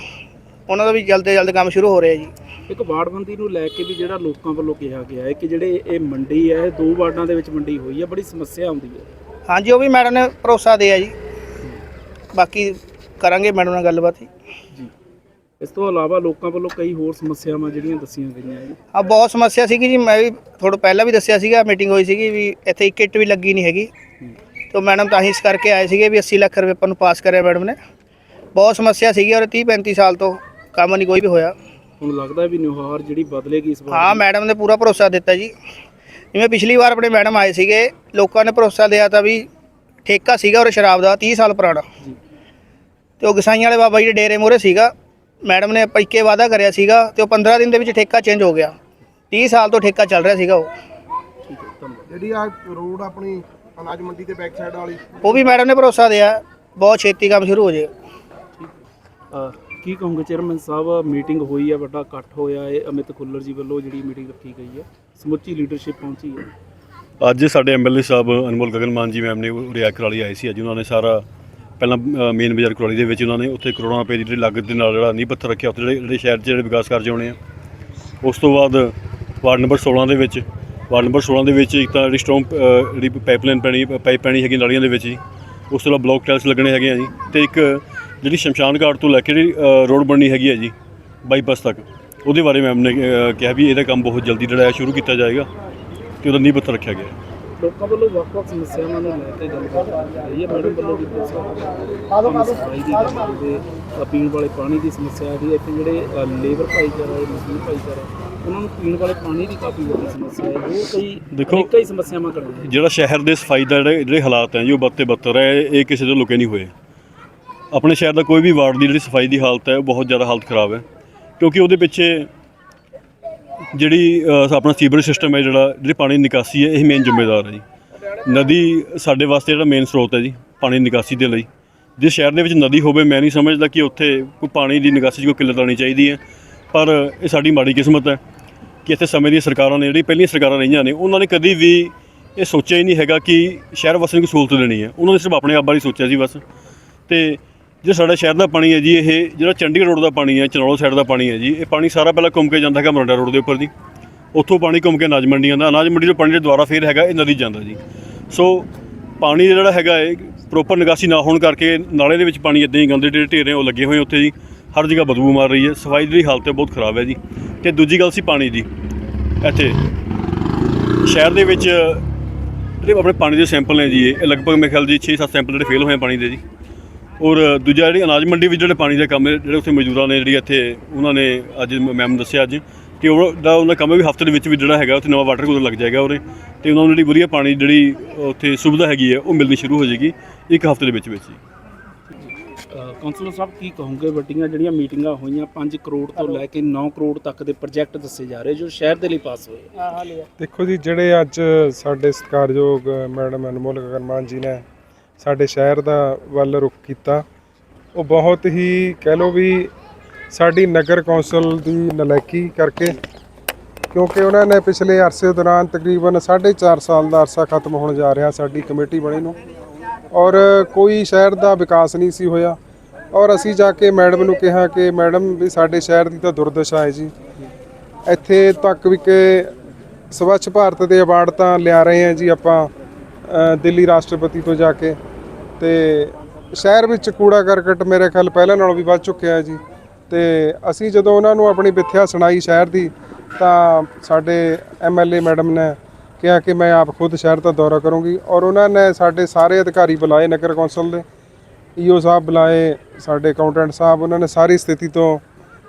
ਉਹਨਾਂ ਦਾ ਵੀ ਜਲਦ ਤੋਂ ਜਲਦ ਕੰਮ ਸ਼ੁਰੂ ਹੋ ਰਿਹਾ ਜੀ। ਇੱਕ ਵਾਰਡਬੰਦੀ ਨੂੰ ਲੈ ਕੇ ਵੀ ਜਿਹੜਾ ਲੋਕਾਂ ਵੱਲੋਂ ਕਿਹਾ ਗਿਆ ਹੈ ਕਿ ਜਿਹੜੇ ਇਹ ਮੰਡੀ ਹੈ ਇਹ ਦੋ ਵਾਰਡਾਂ ਦੇ ਵਿੱਚ ਮੰਡੀ ਹੋਈ ਹੈ ਬੜੀ ਸਮੱਸਿਆ ਆਉਂਦੀ ਹੈ। ਹਾਂਜੀ ਉਹ ਵੀ ਮੈਡਮ ਨੇ ਭਰੋਸਾ ਦਿਆ ਜੀ। ਬਾਕੀ ਕਰਾਂਗੇ ਮੈਡਮ ਨਾਲ ਗੱਲਬਾਤ ਜੀ। ਜੀ। ਇਸ ਤੋਂ ਇਲਾਵਾ ਲੋਕਾਂ ਵੱਲੋਂ ਕਈ ਹੋਰ ਸਮੱਸਿਆਵਾਂ ਜਿਹੜੀਆਂ ਦੱਸੀਆਂ ਗਈਆਂ ਜੀ। ਆ ਬਹੁਤ ਸਮੱਸਿਆ ਸੀਗੀ ਜੀ। ਮੈਂ ਵੀ ਥੋੜਾ ਪਹਿਲਾਂ ਵੀ ਦੱਸਿਆ ਸੀਗਾ ਮੀਟਿੰਗ ਹੋਈ ਸੀਗੀ ਵੀ ਇੱਥੇ ਇੱਕ ਇੱਟ ਵੀ ਲੱਗੀ ਨਹੀਂ ਹੈਗੀ। ਤੋਂ ਮੈਡਮ ਤਾਂ ਹੀ ਇਸ ਕਰਕੇ ਆਏ ਸੀਗੇ ਵੀ 80 ਲੱਖ ਰੁਪਏ ਆਪਾਂ ਨੂੰ ਪਾਸ ਕਰਿਆ ਮੈਡਮ ਨੇ। ਬਹੁਤ ਸਮੱਸਿਆ ਸੀਗੀ ਔਰ 30 35 ਸਾਲ ਤੋਂ ਕੰਮ ਨਹੀਂ ਕੋਈ ਵੀ ਹੋਇਆ। ਹੁਣ ਲੱਗਦਾ ਵੀ ਨਿਹਾਰ ਜਿਹੜੀ ਬਦਲੇਗੀ ਇਸ ਵਾਰ। ਹਾਂ ਮੈਡਮ ਨੇ ਪੂਰਾ ਭਰੋਸਾ ਦਿੱਤਾ ਜੀ। ਜਿਵੇਂ ਪਿਛਲੀ ਵਾਰ ਆਪਣੇ ਮੈਡਮ ਆਏ ਸੀਗੇ ਲੋਕਾਂ ਨੇ ਭਰੋਸਾ ਦਿਆ ਤਾਂ ਵੀ ਠੇਕਾ ਸੀਗਾ ਔਰ ਸ਼ਰਾਬ ਦਾ 30 ਸਾਲ ਪੁਰਾਣਾ। ਤੇ ਉਹ ਗਸਾਈਆਂ ਵਾਲੇ ਬਾਬਾ ਜੀ ਦੇ ਡੇਰੇ ਮੋਰੇ ਸੀਗਾ। ਮੈਡਮ ਨੇ ਪੱਕੇ ਵਾਅਦਾ ਕਰਿਆ ਸੀਗਾ ਤੇ ਉਹ 15 ਦਿਨ ਦੇ ਵਿੱਚ ਠੇਕਾ ਚੇਂਜ ਹੋ ਗਿਆ। 30 ਸਾਲ ਤੋਂ ਠੇਕਾ ਚੱਲ ਰਿਹਾ ਸੀਗਾ ਉਹ। ਜਿਹੜੀ ਆ ਰੋਡ ਆਪਣੀ ਅਨਾਜ ਮੰਡੀ ਦੇ ਬੈਕ ਸਾਈਡ ਵਾਲੀ। ਉਹ ਵੀ ਮੈਡਮ ਨੇ ਭਰੋਸਾ ਦਿਆ ਬਹੁਤ ਛੇਤੀ ਕੰਮ ਸ਼ੁਰੂ ਹੋ ਅਹ ਕੀ ਕਹੋਗੇ ਚੇਅਰਮੈਨ ਸਾਹਿਬ ਮੀਟਿੰਗ ਹੋਈ ਹੈ ਵੱਡਾ ਇਕੱਠ ਹੋਇਆ ਹੈ ਅਮਿਤ ਖੁੱਲਰ ਜੀ ਵੱਲੋਂ ਜਿਹੜੀ ਮੀਟਿੰਗ ਰੱਖੀ ਗਈ ਹੈ ਸਮੁੱਚੀ ਲੀਡਰਸ਼ਿਪ ਪਹੁੰਚੀ ਹੈ ਅੱਜ ਸਾਡੇ ਐਮਐਲਏ ਸਾਹਿਬ ਅਨਮੋਲ ਗਗਨਮਾਨ ਜੀ ਮੈਮ ਨੇ ਉਰੇ ਕਰਾਲੀ ਆਏ ਸੀ ਅੱਜ ਉਹਨਾਂ ਨੇ ਸਾਰਾ ਪਹਿਲਾਂ ਮੇਨ ਬਾਜ਼ਾਰ ਕਰਾਲੀ ਦੇ ਵਿੱਚ ਉਹਨਾਂ ਨੇ ਉੱਥੇ ਕਰੋੜਾਂ ਰੁਪਏ ਦੀ ਜਿਹੜੀ ਲਾਗਤ ਦੇ ਨਾਲ ਜਿਹੜਾ ਨੀਂਹ ਪੱਥਰ ਰੱਖਿਆ ਉੱਥੇ ਜਿਹੜੇ ਜਿਹੜੇ ਸ਼ਹਿਰ 'ਚ ਜਿਹੜੇ ਵਿਕਾਸ ਕਾਰਜ ਹੋਣੇ ਆ। ਉਸ ਤੋਂ ਬਾਅਦ ਵਾਰਡ ਨੰਬਰ 16 ਦੇ ਵਿੱਚ ਵਾਰਡ ਨੰਬਰ 16 ਦੇ ਵਿੱਚ ਇੱਕ ਤਾਂ ਜਿਹੜੀ ਸਟਰੋਂਗ ਜਿਹੜੀ ਪਾਈਪਲਾਈਨ ਪੈਣੀ ਪਾਈਪ ਪੈਣੀ ਹੈਗੀ ਨਾਲੀਆਂ ਦੇ ਵਿੱਚ ਜੀ, ਉਸ ਤੋਂ ਬਾਅਦ ਬਲੌਕ ਟਾਇਲਸ ਲੱਗਣੇ ਹੈਗੇ ਆ ਜੀ ਤੇ ਇੱਕ ਜਿਹੜੀ ਸ਼ਮਸ਼ਾਨ ਘਾਟ ਤੋਂ ਲੈ ਕੇ ਜਿਹੜੀ ਰੋਡ ਬਣਨੀ ਹੈਗੀ ਹੈ ਜੀ ਬਾਈਪਾਸ ਤੱਕ, ਉਹਦੇ ਬਾਰੇ ਮੈਮ ਨੇ ਕਿਹਾ ਵੀ ਇਹਦਾ ਕੰਮ ਬਹੁਤ ਜਲਦੀ ਜਿਹੜਾ ਸ਼ੁਰੂ ਕੀਤਾ ਜਾਏਗਾ ਤੇ ਉਹਦਾ ਨੀਂਹ ਪੱਥਰ ਰੱਖਿਆ ਗਿਆ। ਲੋਕਾਂ ਵੱਲੋਂ ਵੱਖ-ਵੱਖ ਸਮੱਸਿਆਵਾਂ ਨੂੰ ਲੈ ਕੇ ਗੱਲਬਾਤ ਕੀਤੀ ਮੈਡਮ ਵੱਲੋਂ ਵੀ ਸਫ਼ਾਈ ਦੀ ਗੱਲ ਕਰਦੇ ਪੀਣ ਵਾਲੇ ਪਾਣੀ ਦੀ ਸਮੱਸਿਆ ਦੀ ਇੱਥੇ ਜਿਹੜੇ ਲੇਬਰ ਭਾਈਚਾਰਾ ਹੈ, ਮਜ਼ਦੂਰ ਭਾਈਚਾਰਾ ਉਹਨਾਂ ਨੂੰ ਪੀਣ ਵਾਲੇ ਪਾਣੀ ਦੀ ਕਾਫੀ ਵੱਡੀ ਸਮੱਸਿਆ ਹੈ। ਉਹ ਕਈ ਦੇਖੋ- ਕਈ ਸਮੱਸਿਆਵਾਂ ਕਰਦੇ ਜਿਹੜਾ ਸ਼ਹਿਰ ਦੇ ਸਫ਼ਾਈ ਦਾ ਜਿਹੜੇ ਜਿਹੜੇ ਹਾਲਾਤ ਹੈ ਜੀ ਉਹ ਬੱਤੇ ਬੱਤਰ ਹੈ ਇਹ ਕਿਸੇ ਤੋਂ ਲੁਕੇ ਨਹੀਂ ਹੋਏ। ਆਪਣੇ ਸ਼ਹਿਰ ਦਾ ਕੋਈ ਵੀ ਵਾਰਡ ਦੀ ਜਿਹੜੀ ਸਫ਼ਾਈ ਦੀ ਹਾਲਤ ਹੈ ਉਹ ਬਹੁਤ ਜ਼ਿਆਦਾ ਹਾਲਤ ਖਰਾਬ ਹੈ। ਕਿਉਂਕਿ ਉਹਦੇ ਪਿੱਛੇ ਜਿਹੜੀ ਆਪਣਾ ਸੀਵਰੇਜ ਸਿਸਟਮ ਹੈ ਜਿਹੜਾ ਜਿਹੜੀ ਪਾਣੀ ਦੀ ਨਿਕਾਸੀ ਹੈ ਇਹ ਮੇਨ ਜ਼ਿੰਮੇਦਾਰ ਹੈ ਜੀ। ਨਦੀ ਸਾਡੇ ਵਾਸਤੇ ਜਿਹੜਾ ਮੇਨ ਸਰੋਤ ਹੈ ਜੀ ਪਾਣੀ ਦੀ ਨਿਕਾਸੀ ਦੇ ਲਈ। ਜੇ ਸ਼ਹਿਰ ਦੇ ਵਿੱਚ ਨਦੀ ਹੋਵੇ ਮੈਂ ਨਹੀਂ ਸਮਝਦਾ ਕਿ ਉੱਥੇ ਕੋਈ ਪਾਣੀ ਦੀ ਨਿਕਾਸੀ 'ਚ ਕੋਈ ਕਿੱਲਤ ਆਉਣੀ ਚਾਹੀਦੀ ਹੈ। ਪਰ ਇਹ ਸਾਡੀ ਮਾੜੀ ਕਿਸਮਤ ਹੈ ਕਿ ਇੱਥੇ ਸਮੇਂ ਦੀਆਂ ਸਰਕਾਰਾਂ ਨੇ, ਜਿਹੜੀ ਪਹਿਲੀਆਂ ਸਰਕਾਰਾਂ ਰਹੀਆਂ ਨੇ, ਉਹਨਾਂ ਨੇ ਕਦੀ ਵੀ ਇਹ ਸੋਚਿਆ ਹੀ ਨਹੀਂ ਹੈਗਾ ਕਿ ਸ਼ਹਿਰ ਵਾਸੀਆਂ ਨੂੰ ਸਹੂਲਤ ਦੇਣੀ ਹੈ। ਉਹਨਾਂ ਨੇ ਸਿਰਫ ਆਪਣੇ ਆਪ ਬਾਰੇ ਸੋਚਿਆ ਸੀ ਬਸ। ਤੇ ਜਿਹੜਾ ਸਾਡਾ ਸ਼ਹਿਰ ਦਾ ਪਾਣੀ ਹੈ ਜੀ, ਇਹ ਜਿਹੜਾ ਚੰਡੀਗੜ੍ਹ ਰੋਡ ਦਾ ਪਾਣੀ ਹੈ, ਚਨੌਲ ਸਾਈਡ ਦਾ ਪਾਣੀ ਹੈ ਜੀ, ਇਹ ਪਾਣੀ ਸਾਰਾ ਪਹਿਲਾਂ ਘੁੰਮ ਕੇ ਜਾਂਦਾ ਹੈਗਾ ਮਰੰਡਾ ਰੋਡ ਦੇ ਉੱਪਰ ਦੀ ਉੱਥੋਂ ਪਾਣੀ ਘੁੰਮ ਕੇ ਅਨਾਜ ਮੰਡੀਆਂ ਦਾ ਅਨਾਜ ਮੰਡੀ ਤੋਂ ਪਾਣੀ ਦੇ ਦੁਆਰਾ ਫੇਰ ਹੈਗਾ ਇਹ ਨਦੀ ਜਾਂਦਾ ਜੀ। ਸੋ ਪਾਣੀ ਜਿਹੜਾ ਹੈਗਾ ਹੈ ਪ੍ਰੋਪਰ ਨਿਕਾਸੀ ਨਾ ਹੋਣ ਕਰਕੇ ਨਾਲੇ ਦੇ ਵਿੱਚ ਪਾਣੀ ਇਦਾਂ ਹੀ ਗੰਦੇ ਜਿਹੜੇ ਢੇਰੇ ਉਹ ਲੱਗੇ ਹੋਏ ਉੱਥੇ ਜੀ। ਹਰ ਜਗ੍ਹਾ ਬਦਬੂ ਮਾਰ ਰਹੀ ਹੈ। ਸਫ਼ਾਈ ਦੀ ਹਾਲਤ ਹੈ ਬਹੁਤ ਖਰਾਬ ਹੈ ਜੀ। ਤੇ ਦੂਜੀ ਗੱਲ ਸੀ ਪਾਣੀ ਦੀ। ਇੱਥੇ ਸ਼ਹਿਰ ਦੇ ਵਿੱਚ ਜਿਹੜੇ ਆਪਣੇ ਪਾਣੀ ਦੇ ਸੈਂਪਲ ਨੇ ਜੀ, ਇਹ ਲਗਭਗ ਮੇਰੇ ਖਿਆਲ ਜੀ 6-7 ਸੈਂਪਲ ਜਿਹੜੇ ਫੇਲ ਹੋਏ ਆ ਪਾਣੀ ਦੇ ਜੀ। ਔਰ ਦੂਜਾ ਜਿਹੜੀ ਅਨਾਜ ਮੰਡੀ ਵਿੱਚ ਜਿਹੜੇ ਪਾਣੀ ਦੇ ਕੰਮ ਹੈ ਜਿਹੜੇ ਉੱਥੇ ਮਜ਼ਦੂਰਾਂ ਨੇ ਜਿਹੜੀ ਇੱਥੇ ਉਹਨਾਂ ਨੇ ਅੱਜ ਮੈਮ ਦੱਸਿਆ ਅੱਜ, ਕਿ ਉਹ ਦਾ ਉਹਨਾਂ ਕੰਮ ਵੀ ਹਫ਼ਤੇ ਦੇ ਵਿੱਚ ਵੀ ਜਿਹੜਾ ਹੈਗਾ, ਉੱਥੇ ਨਵਾਂ ਵਾਟਰ ਕੂਲਰ ਲੱਗ ਜਾਏਗਾ ਉਹਦੇ ਤੇ ਉਹਨਾਂ ਨੂੰ ਜਿਹੜੀ ਵਧੀਆ ਪਾਣੀ ਜਿਹੜੀ ਉੱਥੇ ਸੁਵਿਧਾ ਹੈਗੀ ਹੈ, ਉਹ ਮਿਲਣੀ ਸ਼ੁਰੂ ਹੋ ਜਾਏਗੀ ਇੱਕ ਹਫ਼ਤੇ ਦੇ ਵਿੱਚ ਵਿੱਚ ਜੀ। ਕਾਉਂਸਲਰ ਸਾਹਿਬ ਕੀ ਕਹੋਗੇ? ਵੱਡੀਆਂ ਜਿਹੜੀਆਂ ਮੀਟਿੰਗਾਂ ਹੋਈਆਂ 5 ਕਰੋੜ ਤੋਂ ਲੈ ਕੇ 9 ਕਰੋੜ ਤੱਕ ਦੇ ਪ੍ਰੋਜੈਕਟ ਦੱਸੇ ਜਾ ਰਹੇ ਜੋ ਸ਼ਹਿਰ ਦੇ ਲਈ ਪਾਸ ਹੋਏ। ਦੇਖੋ ਜੀ ਜਿਹੜੇ ਅੱਜ ਸਾਡੇ ਸਤਿਕਾਰਯੋਗ ਮੈਡਮ ਅਨਮੋਲ ਗਗਨਮਾਨ ਜੀ ਨੇ ਸਾਡੇ ਸ਼ਹਿਰ ਦਾ ਵੱਲ ਰੁਖ ਕੀਤਾ ਉਹ ਬਹੁਤ ਹੀ ਕਹਿ ਲਓ ਵੀ ਸਾਡੀ ਨਗਰ ਕੌਂਸਲ ਦੀ ਨਲਾਇਕੀ ਕਰਕੇ ਕਿਉਂਕਿ ਉਹਨਾਂ ਨੇ ਪਿਛਲੇ ਅਰਸੇ ਦੌਰਾਨ ਤਕਰੀਬਨ 4.5 ਸਾਲ ਦਾ ਅਰਸਾ ਖਤਮ ਹੋਣ ਜਾ ਰਿਹਾ ਸਾਡੀ ਕਮੇਟੀ ਬਣੀ ਨੂੰ ਔਰ ਕੋਈ ਸ਼ਹਿਰ ਦਾ ਵਿਕਾਸ ਨਹੀਂ ਸੀ ਹੋਇਆ। ਔਰ ਅਸੀਂ ਜਾ ਕੇ ਮੈਡਮ ਨੂੰ ਕਿਹਾ ਕਿ ਮੈਡਮ ਵੀ ਸਾਡੇ ਸ਼ਹਿਰ ਦੀ ਤਾਂ ਦੁਰਦਸ਼ਾ ਹੈ ਜੀ। ਇੱਥੇ ਤੱਕ ਵੀ ਕਿ ਸਵੱਛ ਭਾਰਤ ਦੇ ਅਵਾਰਡ ਤਾਂ ਲਿਆ ਰਹੇ ਹਾਂ ਜੀ ਆਪਾਂ ਦਿੱਲੀ ਰਾਸ਼ਟਰਪਤੀ ਤੋਂ ਜਾ ਕੇ। ਤੇ ਸ਼ਹਿਰ ਵਿੱਚ ਕੂੜਾ ਕਰਕਟ ਮੇਰੇ ਖਿਆਲ ਪਹਿਲਾਂ ਨਾਲੋਂ ਵੀ ਵੱਧ ਚੁੱਕਿਆ ਹੈ ਜੀ। ਤੇ ਅਸੀਂ ਜਦੋਂ ਉਹਨਾਂ ਨੂੰ ਆਪਣੀ ਮਿੱਥਿਆ ਸੁਣਾਈ ਸ਼ਹਿਰ ਦੀ, ਤਾਂ ਸਾਡੇ ਐਮਐਲਏ ਮੈਡਮ ਨੇ ਕਿਹਾ ਕਿ ਮੈਂ ਆਪ ਖੁਦ ਸ਼ਹਿਰ ਦਾ ਦੌਰਾ ਕਰੂੰਗੀ ਔਰ ਉਹਨਾਂ ਨੇ ਸਾਡੇ ਸਾਰੇ ਅਧਿਕਾਰੀ ਬੁਲਾਏ ਨਗਰ ਕੌਂਸਲ ਦੇ। ਈਓ ਸਾਹਿਬ ਬੁਲਾਏ, ਸਾਡੇ ਅਕਾਊਂਟੈਂਟ ਸਾਹਿਬ, ਉਹਨਾਂ ਨੇ ਸਾਰੀ ਸਥਿਤੀ ਤੋਂ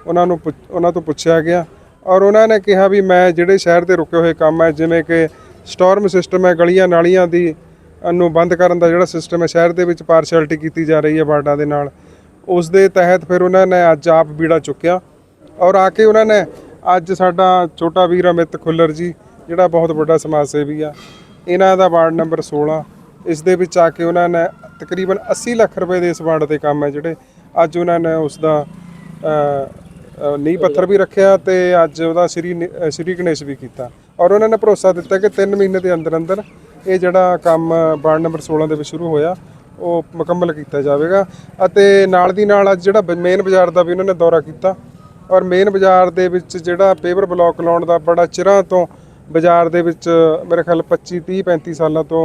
ਉਹਨਾਂ ਨੂੰ ਪੁੱਛ- ਉਹਨਾਂ ਤੋਂ ਪੁੱਛਿਆ ਗਿਆ ਔਰ ਉਹਨਾਂ ਨੇ ਕਿਹਾ ਵੀ ਮੈਂ ਜਿਹੜੇ ਸ਼ਹਿਰ ਦੇ ਰੁਕੇ ਹੋਏ ਕੰਮ ਹੈ, ਜਿਵੇਂ ਕਿ ਸਟਾਰਮ ਸਿਸਟਮ ਹੈ, ਗਲੀਆਂ ਨਾਲੀਆਂ ਦੀ, ਨੂੰ ਬੰਦ ਕਰਨ ਦਾ ਜਿਹੜਾ ਸਿਸਟਮ ਹੈ, ਸ਼ਹਿਰ ਦੇ ਵਿੱਚ ਪਾਰਸ਼ੈਲਿਟੀ ਕੀਤੀ ਜਾ ਰਹੀ ਹੈ ਵਾਰਡਾਂ ਦੇ ਨਾਲ, ਉਸ ਦੇ ਤਹਿਤ ਫਿਰ ਉਹਨਾਂ ਨੇ ਅੱਜ ਆਪ ਬੀੜਾ ਚੁੱਕਿਆ ਔਰ ਆ ਕੇ ਉਹਨਾਂ ਨੇ ਅੱਜ ਸਾਡਾ ਛੋਟਾ ਵੀਰ ਅਮਿਤ ਖੁੱਲਰ ਜੀ, ਜਿਹੜਾ ਬਹੁਤ ਵੱਡਾ ਸਮਾਜ ਸੇਵੀ ਆ, ਇਹਨਾਂ ਦਾ ਵਾਰਡ ਨੰਬਰ 16 ਇਸ ਦੇ ਵਿੱਚ ਆ ਕੇ ਉਹਨਾਂ ਨੇ ਤਕਰੀਬਨ 80 ਲੱਖ ਰੁਪਏ ਦੇ ਇਸ ਵਾਰਡ ਦੇ ਕੰਮ ਹੈ ਜਿਹੜੇ ਅੱਜ ਉਹਨਾਂ ਨੇ ਉਸ ਦਾ ਅ, ਨੀਂਹ ਪੱਥਰ ਵੀ ਰੱਖਿਆ ਤੇ ਅੱਜ ਉਹਦਾ ਸ਼੍ਰੀ ਸ਼੍ਰੀ ਗਣੇਸ਼ ਵੀ ਕੀਤਾ। ਔਰ ਉਹਨਾਂ ਨੇ ਭਰੋਸਾ ਦਿੱਤਾ ਕਿ 3 ਮਹੀਨੇ ਦੇ ਅੰਦਰ ਅੰਦਰ ਇਹ ਜਿਹੜਾ ਕੰਮ ਵਾਰਡ ਨੰਬਰ 16 ਦੇ ਵਿੱਚ ਸ਼ੁਰੂ ਹੋਇਆ ਉਹ ਮੁਕੰਮਲ ਕੀਤਾ ਜਾਵੇਗਾ ਅਤੇ ਨਾਲ ਦੀ ਨਾਲ ਅੱਜ ਜਿਹੜਾ ਮੇਨ ਬਾਜ਼ਾਰ ਦਾ ਵੀ ਉਹਨਾਂ ਨੇ ਦੌਰਾ ਕੀਤਾ। ਔਰ ਮੇਨ ਬਾਜ਼ਾਰ ਦੇ ਵਿੱਚ ਜਿਹੜਾ ਪੇਪਰ ਬਲਾਕ ਲਾਉਣ ਦਾ ਬੜਾ ਚਿਰਾਂ ਤੋਂ ਬਾਜ਼ਾਰ ਦੇ ਵਿੱਚ ਮੇਰੇ ਖਿਆਲ 25 30 35 ਸਾਲਾਂ ਤੋਂ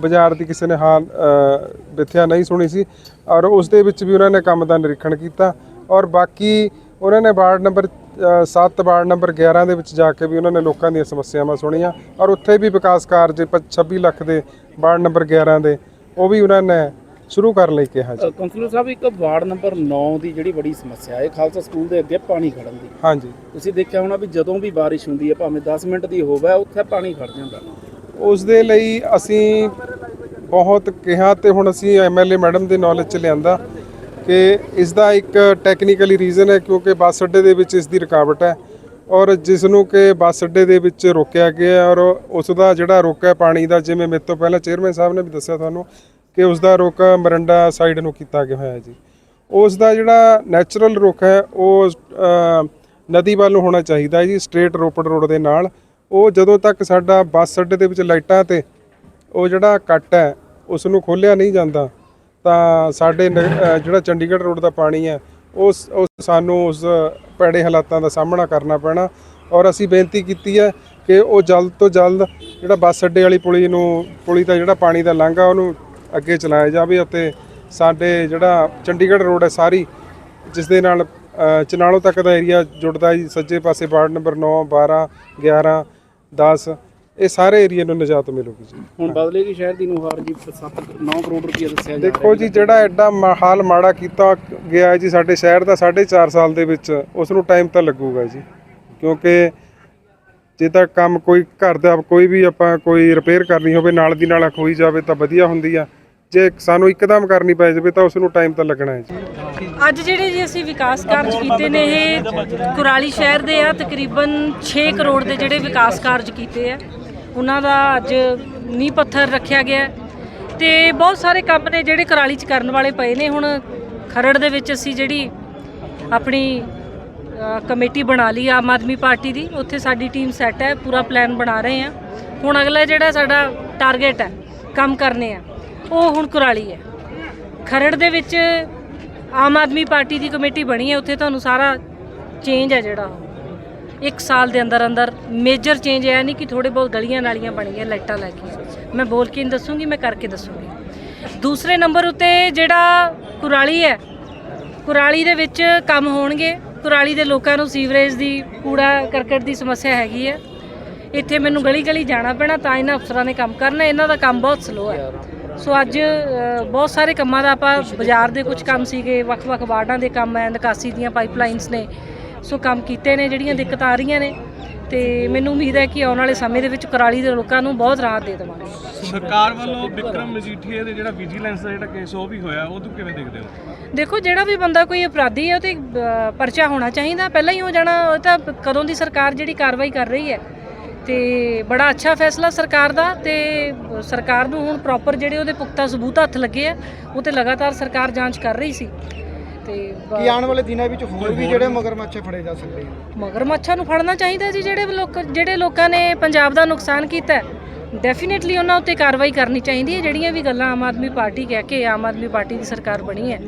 ਬਾਜ਼ਾਰ ਦੀ ਕਿਸੇ ਨੇ ਹਾਲ ਅ, ਮਿੱਥਿਆ ਨਹੀਂ ਸੁਣੀ ਸੀ। ਔਰ ਉਸ ਦੇ ਵਿੱਚ ਵੀ ਉਹਨਾਂ ਨੇ ਕੰਮ ਦਾ ਨਿਰੀਖਣ ਕੀਤਾ। ਔਰ ਬਾਕੀ ਉਹਨਾਂ ਨੇ ਵਾਰਡ ਨੰਬਰ 7 ਵਾਰਡ ਨੰਬਰ 11 ਦੇ ਵਿੱਚ ਜਾ ਕੇ ਵੀ ਉਹਨਾਂ ਨੇ ਲੋਕਾਂ ਦੀਆਂ ਸਮੱਸਿਆਵਾਂ ਸੁਣੀਆਂ। ਔਰ ਉੱਥੇ ਵੀ ਵਿਕਾਸ ਕਾਰਜ ਪ- 26 ਲੱਖ ਦੇ ਵਾਰਡ ਨੰਬਰ 11 ਦੇ ਉਹ ਵੀ ਉਹਨਾਂ ਨੇ ਸ਼ੁਰੂ ਕਰਨ ਲਈ ਕਿਹਾ ਜੀ। ਕਾਉਂਸਲਰ ਸਾਹਿਬ ਇੱਕ ਵਾਰਡ ਨੰਬਰ 9 ਦੀ ਜਿਹੜੀ ਬੜੀ ਸਮੱਸਿਆ ਹੈ ਖਾਲਸਾ ਸਕੂਲ ਦੇ ਅੱਗੇ ਪਾਣੀ ਖੜਨ ਦੀ। ਹਾਂਜੀ। ਤੁਸੀਂ ਦੇਖਿਆ ਹੋਣਾ ਵੀ ਜਦੋਂ ਵੀ ਬਾਰਿਸ਼ ਹੁੰਦੀ ਹੈ ਭਾਵੇਂ 10 ਮਿੰਟ ਦੀ ਹੋਵੇ ਉੱਥੇ ਪਾਣੀ ਖੜ ਜਾਂਦਾ। ਉਸ ਦੇ ਲਈ ਅਸੀਂ ਬਹੁਤ ਕਿਹਾ ਤੇ ਹੁਣ ਅਸੀਂ ਐਮਐਲਏ ਮੈਡਮ ਦੇ ਨੌਲੇਜ ਚ ਲਿਆਂਦਾ ਕਿ ਇਸ ਦਾ ਇੱਕ ਟੈਕਨੀਕਲੀ ਰੀਜ਼ਨ ਹੈ ਕਿਉਂਕਿ ਬੱਸ ਅੱਡੇ ਦੇ ਵਿੱਚ ਇਸ ਦੀ ਰੁਕਾਵਟ ਹੈ ਔਰ ਜਿਸ ਨੂੰ ਕਿ ਬੱਸ ਅੱਡੇ ਦੇ ਵਿੱਚ ਰੋਕਿਆ ਗਿਆ ਔਰ ਉਸ ਦਾ ਜਿਹੜਾ ਰੋਕਾ ਹੈ ਪਾਣੀ ਦਾ, ਜਿਵੇਂ ਮੇਰੇ ਤੋਂ ਪਹਿਲਾਂ ਚੇਅਰਮੈਨ ਸਾਹਿਬ ਨੇ ਵੀ ਦੱਸਿਆ ਤੁਹਾਨੂੰ ਕਿ ਉਸ ਦਾ ਰੁੱਖ ਮਰੰਡਾ ਸਾਈਡ ਨੂੰ ਕੀਤਾ ਗਿਆ ਹੋਇਆ ਜੀ। ਉਸ ਦਾ ਜਿਹੜਾ ਨੈਚੁਰਲ ਰੁੱਖ ਹੈ ਉਹ ਨਦੀ ਵੱਲ ਨੂੰ ਹੋਣਾ ਚਾਹੀਦਾ ਜੀ ਸਟ੍ਰੇਟ ਰੋਪੜ ਰੋਡ ਦੇ ਨਾਲ। ਉਹ ਜਦੋਂ ਤੱਕ ਸਾਡਾ ਬੱਸ ਅੱਡੇ ਦੇ ਵਿੱਚ ਲਾਈਟਾਂ ਤੇ ਉਹ ਜਿਹੜਾ ਕੱਟ ਹੈ, ਉਸ ਨੂੰ ਖੋਲਿਆ ਨਹੀਂ ਜਾਂਦਾ, ਤਾਂ ਸਾਡੇ ਨ- ਜਿਹੜਾ ਚੰਡੀਗੜ੍ਹ ਰੋਡ ਦਾ ਪਾਣੀ ਹੈ, ਉਸ ਉਸ ਸਾਨੂੰ ਉਸ ਪੈੜੇ ਹਾਲਾਤਾਂ ਦਾ ਸਾਹਮਣਾ ਕਰਨਾ ਪੈਣਾ ਔਰ ਅਸੀਂ ਬੇਨਤੀ ਕੀਤੀ ਹੈ ਕਿ ਉਹ ਜਲਦ ਤੋਂ ਜਲਦ ਜਿਹੜਾ ਬੱਸ ਅੱਡੇ ਵਾਲੀ ਪੁਲੀ ਨੂੰ, ਪੁਲੀ ਦਾ ਜਿਹੜਾ ਪਾਣੀ ਦਾ ਲਾਂਘਾ ਉਹਨੂੰ ਅੱਗੇ ਚਲਾਇਆ ਜਾਵੇ ਅਤੇ ਸਾਡੇ ਜਿਹੜਾ ਚੰਡੀਗੜ੍ਹ ਰੋਡ ਹੈ ਸਾਰੀ, ਜਿਸ ਦੇ ਨਾਲ ਚਨਾਲੋ ਤੱਕ ਦਾ ਏਰੀਆ ਜੁੜਦਾ ਜੀ, ਸੱਜੇ ਪਾਸੇ ਵਾਰਡ ਨੰਬਰ 9 12 11 10 ਇਹ ਸਾਰੇ ਏਰੀਆ ਨੂੰ ਨਿਜਾਤ ਮਿਲੂਗੀ ਜੀ। ਹੁਣ ਬਦਲੇਗੀ ਸ਼ਹਿਰ ਦੀ ਨੁਹਾਰ ਜੀ 7 9 ਕਰੋੜ ਰੁਪਏ ਦੱਸਿਆ ਜਾ ਰਿਹਾ ਦੇਖੋ ਜੀ ਜਿਹੜਾ ਐਡਾ ਹਾਲ ਮਾੜਾ ਕੀਤਾ ਗਿਆ ਹੈ ਜੀ ਸਾਡੇ ਸ਼ਹਿਰ ਦਾ 4.5 ਸਾਲ ਦੇ ਵਿੱਚ ਉਸ ਨੂੰ ਟਾਈਮ ਤਾਂ ਲੱਗੂਗਾ ਜੀ। ਕਿਉਂਕਿ ਜੇ ਤਾਂ ਕੰਮ ਕੋਈ ਘਰ ਦਾ ਕੋਈ ਵੀ ਆਪਾਂ ਕੋਈ ਰਿਪੇਅਰ ਕਰਨੀ ਹੋਵੇ ਨਾਲ ਦੀ ਨਾਲ ਹੋਈ ਜਾਵੇ ਤਾਂ ਵਧੀਆ ਹੁੰਦੀ ਆ। ਜੇ ਸਾਨੂੰ ਇੱਕਦਮ ਕਰਨੀ ਪੈ ਜਾਵੇ ਤਾਂ ਉਸ ਨੂੰ ਟਾਈਮ ਤਾਂ ਲੱਗਣਾ ਹੈ ਜੀ। ਅੱਜ ਜਿਹੜੇ ਜੀ ਅਸੀਂ ਵਿਕਾਸ ਕਾਰਜ ਕੀਤੇ ਨੇ, ਇਹ ਕੁਰਾਲੀ ਸ਼ਹਿਰ ਦੇ ਆ, ਤਕਰੀਬਨ 6 ਕਰੋੜ ਦੇ ਜਿਹੜੇ ਵਿਕਾਸ ਕਾਰਜ ਕੀਤੇ ਆ। ਉਹਨਾਂ ਦਾ ਅੱਜ ਨੀਂਹ ਪੱਥਰ ਰੱਖਿਆ ਗਿਆ ਹੈ। ਤੇ ਬਹੁਤ ਸਾਰੇ ਕੰਮ ਨੇ ਜਿਹੜੇ ਕੁਰਾਲੀ 'ਚ ਕਰਨ ਵਾਲੇ ਪਏ ਨੇ। ਹੁਣ ਖਰੜ ਦੇ ਵਿੱਚ ਅਸੀਂ ਜਿਹੜੀ ਆਪਣੀ ਕਮੇਟੀ ਬਣਾ ਲਈ ਆਮ ਆਦਮੀ ਪਾਰਟੀ ਦੀ। ਉੱਥੇ ਸਾਡੀ ਟੀਮ ਸੈੱਟ ਹੈ, ਪੂਰਾ ਪਲਾਨ ਬਣਾ ਰਹੇ ਆ ਹੁਣ ਅਗਲਾ ਜਿਹੜਾ ਸਾਡਾ ਟਾਰਗੇਟ ਹੈ, ਕੰਮ ਕਰਨੇ ਆ। ਉਹ ਹੁਣ ਕੁਰਾਲੀ ਹੈ। ਖਰੜ ਦੇ ਵਿੱਚ ਆਮ ਆਦਮੀ ਪਾਰਟੀ ਦੀ ਕਮੇਟੀ ਬਣੀ ਹੈ, ਉੱਥੇ ਤੁਹਾਨੂੰ ਸਾਰਾ ਚੇਂਜ ਹੈ ਜਿਹੜਾ ਉਹ। ਇੱਕ ਸਾਲ ਦੇ ਅੰਦਰ ਅੰਦਰ ਮੇਜਰ ਚੇਂਜ ਹੈ ਨਹੀਂ ਕਿ ਥੋੜੇ ਬਹੁਤ ਗਲੀਆਂ ਨਾਲੀਆਂ ਬਣ ਬਣੀਆਂ ਲਾਈਟਾਂ ਲੈ ਕੇ। ਮੈਂ ਬੋਲ ਕੇ ਨਹੀਂ ਦੱਸੂਗੀ, ਮੈਂ ਕਰਕੇ ਦੱਸੂਗੀ। ਦੂਸਰੇ ਨੰਬਰ ਉੱਤੇ ਜਿਹੜਾ ਕੁਰਾਲੀ ਹੈ, ਕੁਰਾਲੀ ਦੇ ਵਿੱਚ ਕੰਮ ਹੋਣਗੇ। ਕੁਰਾਲੀ ਦੇ ਲੋਕਾਂ ਨੂੰ ਸੀਵਰੇਜ ਦੀ, ਕੂੜਾ ਕਰਕਟ ਦੀ ਸਮੱਸਿਆ ਹੈਗੀ ਹੈ। ਇੱਥੇ ਮੈਨੂੰ ਗਲੀ ਗਲੀ ਜਾਣਾ ਪੈਣਾ, ਤਾਂ ਇਹਨਾਂ ਅਫਸਰਾਂ ਨੇ ਕੰਮ ਕਰਨਾ। ਇਹਨਾਂ ਦਾ ਕੰਮ ਬਹੁਤ ਸਲੋ ਹੈ। ਸੋ ਅੱਜ ਬਹੁਤ ਸਾਰੇ ਕੰਮਾਂ ਦਾ ਆਪਾਂ ਬਾਜ਼ਾਰ ਦੇ ਕੁਝ ਕੰਮ ਸੀਗੇ ਵੱਖ-ਵੱਖ ਵਾਰਡਾਂ ਦੇ ਕੰਮ ਹੈ ਨਿਕਾਸੀ ਦੀਆਂ ਪਾਈਪਲਾਈਨਸ ਨੇ ਸੋ ਕੰਮ ਕੀਤੇ ਨੇ ਜਿਹੜੀਆਂ ਦਿੱਕਤਾਂ ਆ ਰਹੀਆਂ ਨੇ ਤੇ ਮੈਨੂੰ ਉਮੀਦ ਹੈ ਕਿ ਆਉਣ ਵਾਲੇ ਸਮੇਂ ਦੇ ਵਿੱਚ ਕੁਰਾਲੀ ਦੇ ਲੋਕਾਂ ਨੂੰ ਬਹੁਤ ਰਾਹਤ ਦੇ ਦੇਵਾਂਗੇ। ਸਰਕਾਰ ਵੱਲੋਂ ਵਿਕਰਮ ਮਜੀਠੀਆ ਦੇ ਜਿਹੜਾ ਵਿਜੀਲੈਂਸ ਦਾ ਜਿਹੜਾ ਕੇਸ ਉਹ ਵੀ ਹੋਇਆ ਉਹ ਤੂੰ ਕਿਵੇਂ ਦੇਖਦੇ ਹੋ? ਦੇਖੋ ਜਿਹੜਾ ਵੀ ਬੰਦਾ ਕੋਈ ਅਪਰਾਧੀ ਹੈ ਉਹ ਤੇ ਪਰਚਾ ਹੋਣਾ ਚਾਹੀਦਾ ਪਹਿਲਾਂ ਹੀ ਹੋ ਜਾਣਾ ਉਹ ਤਾਂ ਕਦੋਂ ਦੀ ਸਰਕਾਰ ਜਿਹੜੀ ਕਾਰਵਾਈ ਕਰ ਰਹੀ ਹੈ ਤੇ ਬੜਾ ਅੱਛਾ ਫੈਸਲਾ ਸਰਕਾਰ ਦਾ ਤੇ ਸਰਕਾਰ ਨੂੰ ਹੁਣ ਪ੍ਰੋਪਰ ਜਿਹੜੇ ਉਹਦੇ ਪੁਖਤਾ ਸਬੂਤ ਹੱਥ ਲੱਗੇ ਆ ਉਹ ਤੇ ਲਗਾਤਾਰ ਸਰਕਾਰ ਜਾਂਚ ਕਰ ਰਹੀ ਸੀ। ਤੇ ਕੀ ਆਉਣ ਵਾਲੇ ਦਿਨਾਂ ਵਿੱਚ ਹੋਰ ਵੀ ਜਿਹੜੇ ਮਗਰਮੱਛ ਫੜੇ ਜਾ ਸਕਦੇ ਆ? ਮਗਰਮੱਛਾਂ ਨੂੰ ਫੜਨਾ ਚਾਹੀਦਾ ਜੀ ਜਿਹੜੇ ਲੋਕ ਜਿਹੜੇ ਲੋਕਾਂ ਨੇ ਪੰਜਾਬ ਦਾ ਨੁਕਸਾਨ ਕੀਤਾ ਡੈਫੀਨਿਟਲੀ ਉਹਨਾਂ ਉੱਤੇ ਕਾਰਵਾਈ ਕਰਨੀ ਚਾਹੀਦੀ ਹੈ ਜਿਹੜੀਆਂ ਵੀ ਗੱਲਾਂ ਆਮ ਆਦਮੀ ਪਾਰਟੀ ਕਹਿ ਕੇ ਆਮ ਆਦਮੀ ਪਾਰਟੀ ਦੀ ਸਰਕਾਰ ਬਣੀ ਹੈ।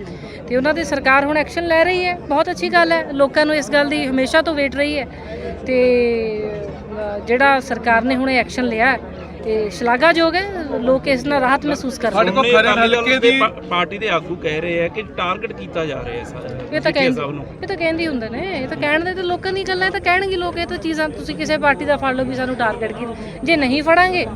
ਤੇ ਉਹਨਾਂ ਦੀ ਸਰਕਾਰ ਹੁਣ ਐਕਸ਼ਨ ਲੈ ਰਹੀ ਹੈ ਬਹੁਤ ਅੱਛੀ ਗੱਲ ਹੈ ਲੋਕਾਂ ਨੂੰ ਇਸ ਗੱਲ ਦੀ ਹਮੇਸ਼ਾ ਤੋਂ ਵੇਟ ਰਹੀ ਹੈ। ਤੇ ਜਿਹੜਾ ਸਰਕਾਰ ਨੇ ਹੁਣ ਐਕਸ਼ਨ ਲਿਆ ਹੈ, ਇਹ ਸ਼ਲਾਘਾਯੋਗ ਹੈ ਲੋਕ ਇਸ ਨਾਲ ਰਾਹਤ ਮਹਿਸੂਸ ਕਰ ਰਹੇ ਸਾਡੇ ਨੇ। ਕੋਲ ਹਲਕੇ ਦੀ ਪਾਰਟੀ ਦੇ ਆਗੂ ਕਹਿ ਰਹੇ ਆ ਕਿ ਟਾਰਗੇਟ ਕੀਤਾ ਜਾ ਰਿਹਾ ਹੈ ਸਾਰਾ ਇਹ ਤਾਂ ਕਹਿੰਦੇ ਇਹ ਤਾਂ ਕਹਿੰਦੇ ਹੀ ਹੁੰਦੇ ਨੇ ਇਹ ਤਾਂ ਕਹਿਣ ਦੇ ਤੇ ਲੋਕਾਂ ਦੀ ਗੱਲਾਂ ਇਹ ਤਾਂ ਕਹਿਣਗੇ ਲੋਕ ਇਹ ਤਾਂ ਚੀਜ਼ਾਂ ਤੁਸੀਂ ਕਿਸੇ ਪਾਰਟੀ ਦਾ ਫੜ ਲਓ ਵੀ ਸਾਨੂੰ ਟਾਰਗੇਟ ਕੀ ਜੇ ਨਹੀਂ ਫੜਾਂਗੇ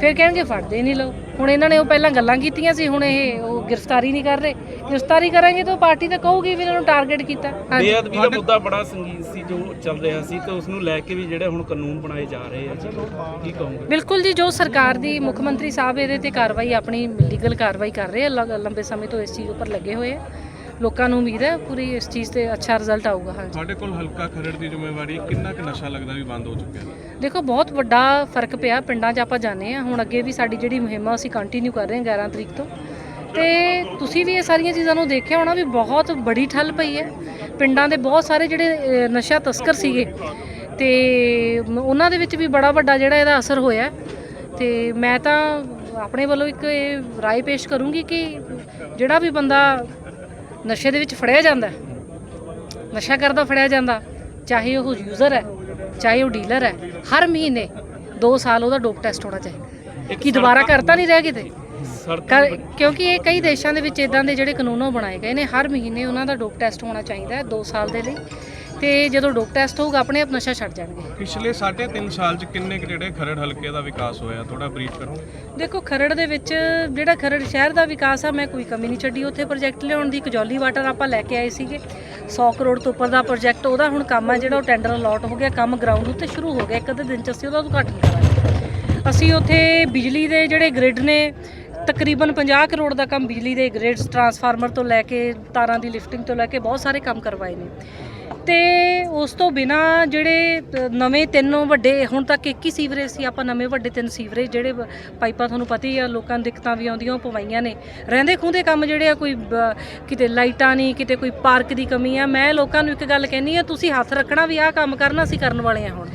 ਫਿਰ ਕਹਿਣਗੇ ਫੜਦੇ ਨਹੀਂ ਲਓ। ਹੁਣ ਇਹਨਾਂ ਨੇ ਉਹ ਪਹਿਲਾਂ ਗੱਲਾਂ ਕੀਤੀਆਂ ਸੀ ਹੁਣ ਇਹ ਉਹ ਗ੍ਰਿਫਤਾਰੀ ਨਹੀਂ ਕਰ ਰਹੇ। ਗ੍ਰਿਫਤਾਰੀ ਕਰਾਂਗੇ ਤਾਂ ਪਾਰਟੀ ਤਾਂ ਕਹੂਗੀ ਵੀ ਇਹਨਾਂ ਨੂੰ ਟਾਰਗੇਟ ਕੀਤਾ। ਹਾਂਜੀ। ਬੇਅਦਬੀ ਦਾ ਮੁੱਦਾ ਬੜਾ ਸੰਗੀਨ ਸੀ ਜੋ ਚੱਲ ਰਿਹਾ ਸੀ ਤੇ ਉਸ ਨੂੰ ਲੈ ਕੇ ਵੀ ਜਿਹੜੇ ਹੁਣ ਕਾਨੂੰਨ ਬਣਾਏ ਜਾ ਰਹੇ ਆ। ਜੀ ਕੀ ਕਹੋਗੇ? ਬਿਲਕੁਲ ਜੀ ਜੋ ਸਰਕਾਰ ਦੀ ਮੁੱਖ ਮੰਤਰੀ ਸਾਹਿਬ ਇਹਦੇ ਤੇ ਕਾਰਵਾਈ ਆਪਣੀ ਲੀਗਲ ਕਾਰਵਾਈ ਕਰ ਰਹੇ ਆ ਲੰਬੇ ਸਮੇਂ ਤੋਂ ਇਸ ਚੀਜ਼ ਉੱਪਰ ਲੱਗੇ ਹੋਏ ਆ। ਲੋਕਾਂ ਨੂੰ ਉਮੀਦ ਹੈ ਪੂਰੀ ਇਸ ਚੀਜ਼ ਤੇ ਅੱਛਾ ਰਿਜ਼ਲਟ ਆਊਗਾ ਹਾਂਜੀ। ਸਾਡੇ ਕੋਲ ਹਲਕਾ ਖਰੜ ਦੀ ਜ਼ਿੰਮੇਵਾਰੀ ਕਿੰਨਾ ਕੁ ਨਸ਼ਾ ਲੱਗਦਾ ਵੀ ਬੰਦ ਹੋ ਚੁੱਕਿਆ ਦੇਖੋ ਬਹੁਤ ਵੱਡਾ ਫ਼ਰਕ ਪਿਆ ਪਿੰਡਾਂ 'ਚ ਆਪਾਂ ਜਾਂਦੇ ਆ ਹੁਣ ਅੱਗੇ ਵੀ ਸਾਡੀ ਜਿਹੜੀ ਮੁਹਿੰਮ ਆ ਅਸੀਂ ਕੰਟੀਨਿਊ ਕਰ ਰਹੇ ਹਾਂ 11 ਤਰੀਕ ਤੋਂ। ਤੇ ਤੁਸੀਂ ਵੀ ਇਹ ਸਾਰੀਆਂ ਚੀਜ਼ਾਂ ਨੂੰ ਦੇਖਿਆ ਹੋਣਾ ਵੀ ਬਹੁਤ ਬੜੀ ਠੱਲ ਪਈ ਹੈ। ਪਿੰਡਾਂ ਦੇ ਬਹੁਤ ਸਾਰੇ ਜਿਹੜੇ ਨਸ਼ਾ ਤਸਕਰ ਸੀਗੇ। ਤੇ ਉਹਨਾਂ ਦੇ ਵਿੱਚ ਵੀ ਬੜਾ ਵੱਡਾ ਜਿਹੜਾ ਇਹਦਾ ਅਸਰ ਹੋਇਆ ਹੈ। ਤੇ ਮੈਂ ਤਾਂ ਆਪਣੇ ਵੱਲੋਂ ਇੱਕ ਇਹ ਰਾਏ ਪੇਸ਼ ਕਰੂੰਗੀ ਕਿ ਜਿਹੜਾ ਵੀ ਬੰਦਾ ਨਸ਼ੇ ਦੇ ਵਿੱਚ ਫੜਿਆ ਜਾਂਦਾ ਨਸ਼ਾ ਕਰਦਾ ਫੜਿਆ ਜਾਂਦਾ। ਚਾਹੇ ਉਹ ਯੂਜ਼ਰ ਹੈ ਚਾਹੇ ਉਹ ਡੀਲਰ ਹੈ ਹਰ ਮਹੀਨੇ 2 ਸਾਲ ਉਹਦਾ ਡੋਪ ਟੈਸਟ ਹੋਣਾ ਚਾਹੀਦਾ। ਕਿ ਦੁਬਾਰਾ ਕਰਤਾ ਨਹੀਂ ਰਿਹਾ ਕਿਤੇ? ਕਿਉਂਕਿ ਇਹ ਕਈ ਦੇਸ਼ਾਂ ਦੇ ਵਿੱਚ ਇਦਾਂ ਦੇ ਜਿਹੜੇ ਕਾਨੂੰਨ ਬਣਾਏ ਗਏ ਨੇ ਹਰ ਮਹੀਨੇ ਉਹਨਾਂ ਦਾ ਡੋਪ ਟੈਸਟ ਹੋਣਾ ਚਾਹੀਦਾ ਹੈ 2 ਸਾਲ ਦੇ ਲਈ। ਤੇ ਜਦੋਂ ਡੋਪ ਟੈਸਟ ਹੋਊਗਾ ਆਪਣੇ ਆਪ ਨਸ਼ਾ ਛੱਡ ਜਾਣਗੇ। ਪਿਛਲੇ 3.5 ਸਾਲ ਚ ਕਿੰਨੇ ਕੁ ਜਿਹੜੇ ਖਰੜ ਹਲਕੇ ਦਾ ਵਿਕਾਸ ਹੋਇਆ? ਥੋੜਾ ਬਰੀਫ ਕਰੋ। ਦੇਖੋ ਖਰੜ ਦੇ ਵਿੱਚ ਜਿਹੜਾ ਖਰੜ ਸ਼ਹਿਰ ਦਾ ਵਿਕਾਸ ਆ ਮੈਂ ਕੋਈ ਕਮੀ ਨਹੀਂ ਛੱਡੀ। ਉੱਥੇ ਪ੍ਰੋਜੈਕਟ ਲਿਆਉਣ ਦੀ ਕਜੌਲੀ ਵਾਟਰ ਆਪਾਂ ਲੈ ਕੇ ਆਏ ਸੀਗੇ। 100 ਕਰੋੜ ਤੋਂ ਉੱਪਰ ਦਾ ਪ੍ਰੋਜੈਕਟ ਉਹਦਾ ਹੁਣ ਕੰਮ ਆ ਜਿਹੜਾ ਉਹ ਟੈਂਡਰ ਅਲਾਟ ਹੋ ਗਿਆ ਕੰਮ ਗਰਾਊਂਡ ਉੱਤੇ ਸ਼ੁਰੂ ਹੋ ਗਿਆ। ਇੱਕ ਅੱਧੇ ਦਿਨ ਚ ਅਸੀਂ ਉਹਦਾ ਉਦਘਾਟਨ ਕਰਾਂਗੇ। ਅਸੀਂ ਉੱਥੇ ਬਿਜਲੀ ਦੇ ਜਿਹੜੇ ਗ੍ਰਿਡ ਨੇ ਤਕਰੀਬਨ 50 ਕਰੋੜ ਦਾ ਕੰਮ ਬਿਜਲੀ ਦੇ ਗ੍ਰਿਡਸ ਟਰਾਂਸਫਾਰਮਰ ਤੋਂ ਲੈ ਕੇ ਤਾਰਾਂ ਦੀ ਲਿਫਟਿੰਗ ਤੋਂ ਲੈ ਕੇ ਬਹੁਤ ਸਾਰੇ ਕੰਮ ਕਰਵਾਏ ਨੇ। ਤੇ ਉਸ ਤੋਂ ਬਿਨਾ ਜਿਹੜੇ ਨਵੇਂ ਤਿੰਨੋਂ ਵੱਡੇ, ਹੁਣ ਤੱਕ ਇੱਕ ਹੀ ਸੀਵਰੇਜ ਸੀ, ਆਪਾਂ ਨਵੇਂ ਵੱਡੇ ਤਿੰਨ ਸੀਵਰੇਜ ਜਿਹੜੇ ਪਾਈਪਾਂ ਤੁਹਾਨੂੰ ਪਤਾ ਹੀ ਆ, ਲੋਕਾਂ ਨੂੰ ਦਿੱਕਤਾਂ ਵੀ ਆਉਂਦੀਆਂ, ਉਹ ਪਵਾਈਆਂ ਨੇ। ਰਹਿੰਦੇ ਖੂੰਦੇ ਕੰਮ ਜਿਹੜੇ ਆ, ਕੋਈ ਕਿਤੇ ਲਾਈਟਾਂ ਨਹੀਂ, ਕਿਤੇ ਕੋਈ ਪਾਰਕ ਦੀ ਕਮੀ ਆ। ਮੈਂ ਲੋਕਾਂ ਨੂੰ ਇੱਕ ਗੱਲ ਕਹਿੰਨੀ ਆ, ਤੁਸੀਂ ਹੱਥ ਰੱਖਣਾ ਵੀ ਆਹ ਕੰਮ ਕਰਨਾ, ਅਸੀਂ ਕਰਨ ਵਾਲੇ ਆ ਹੁਣ।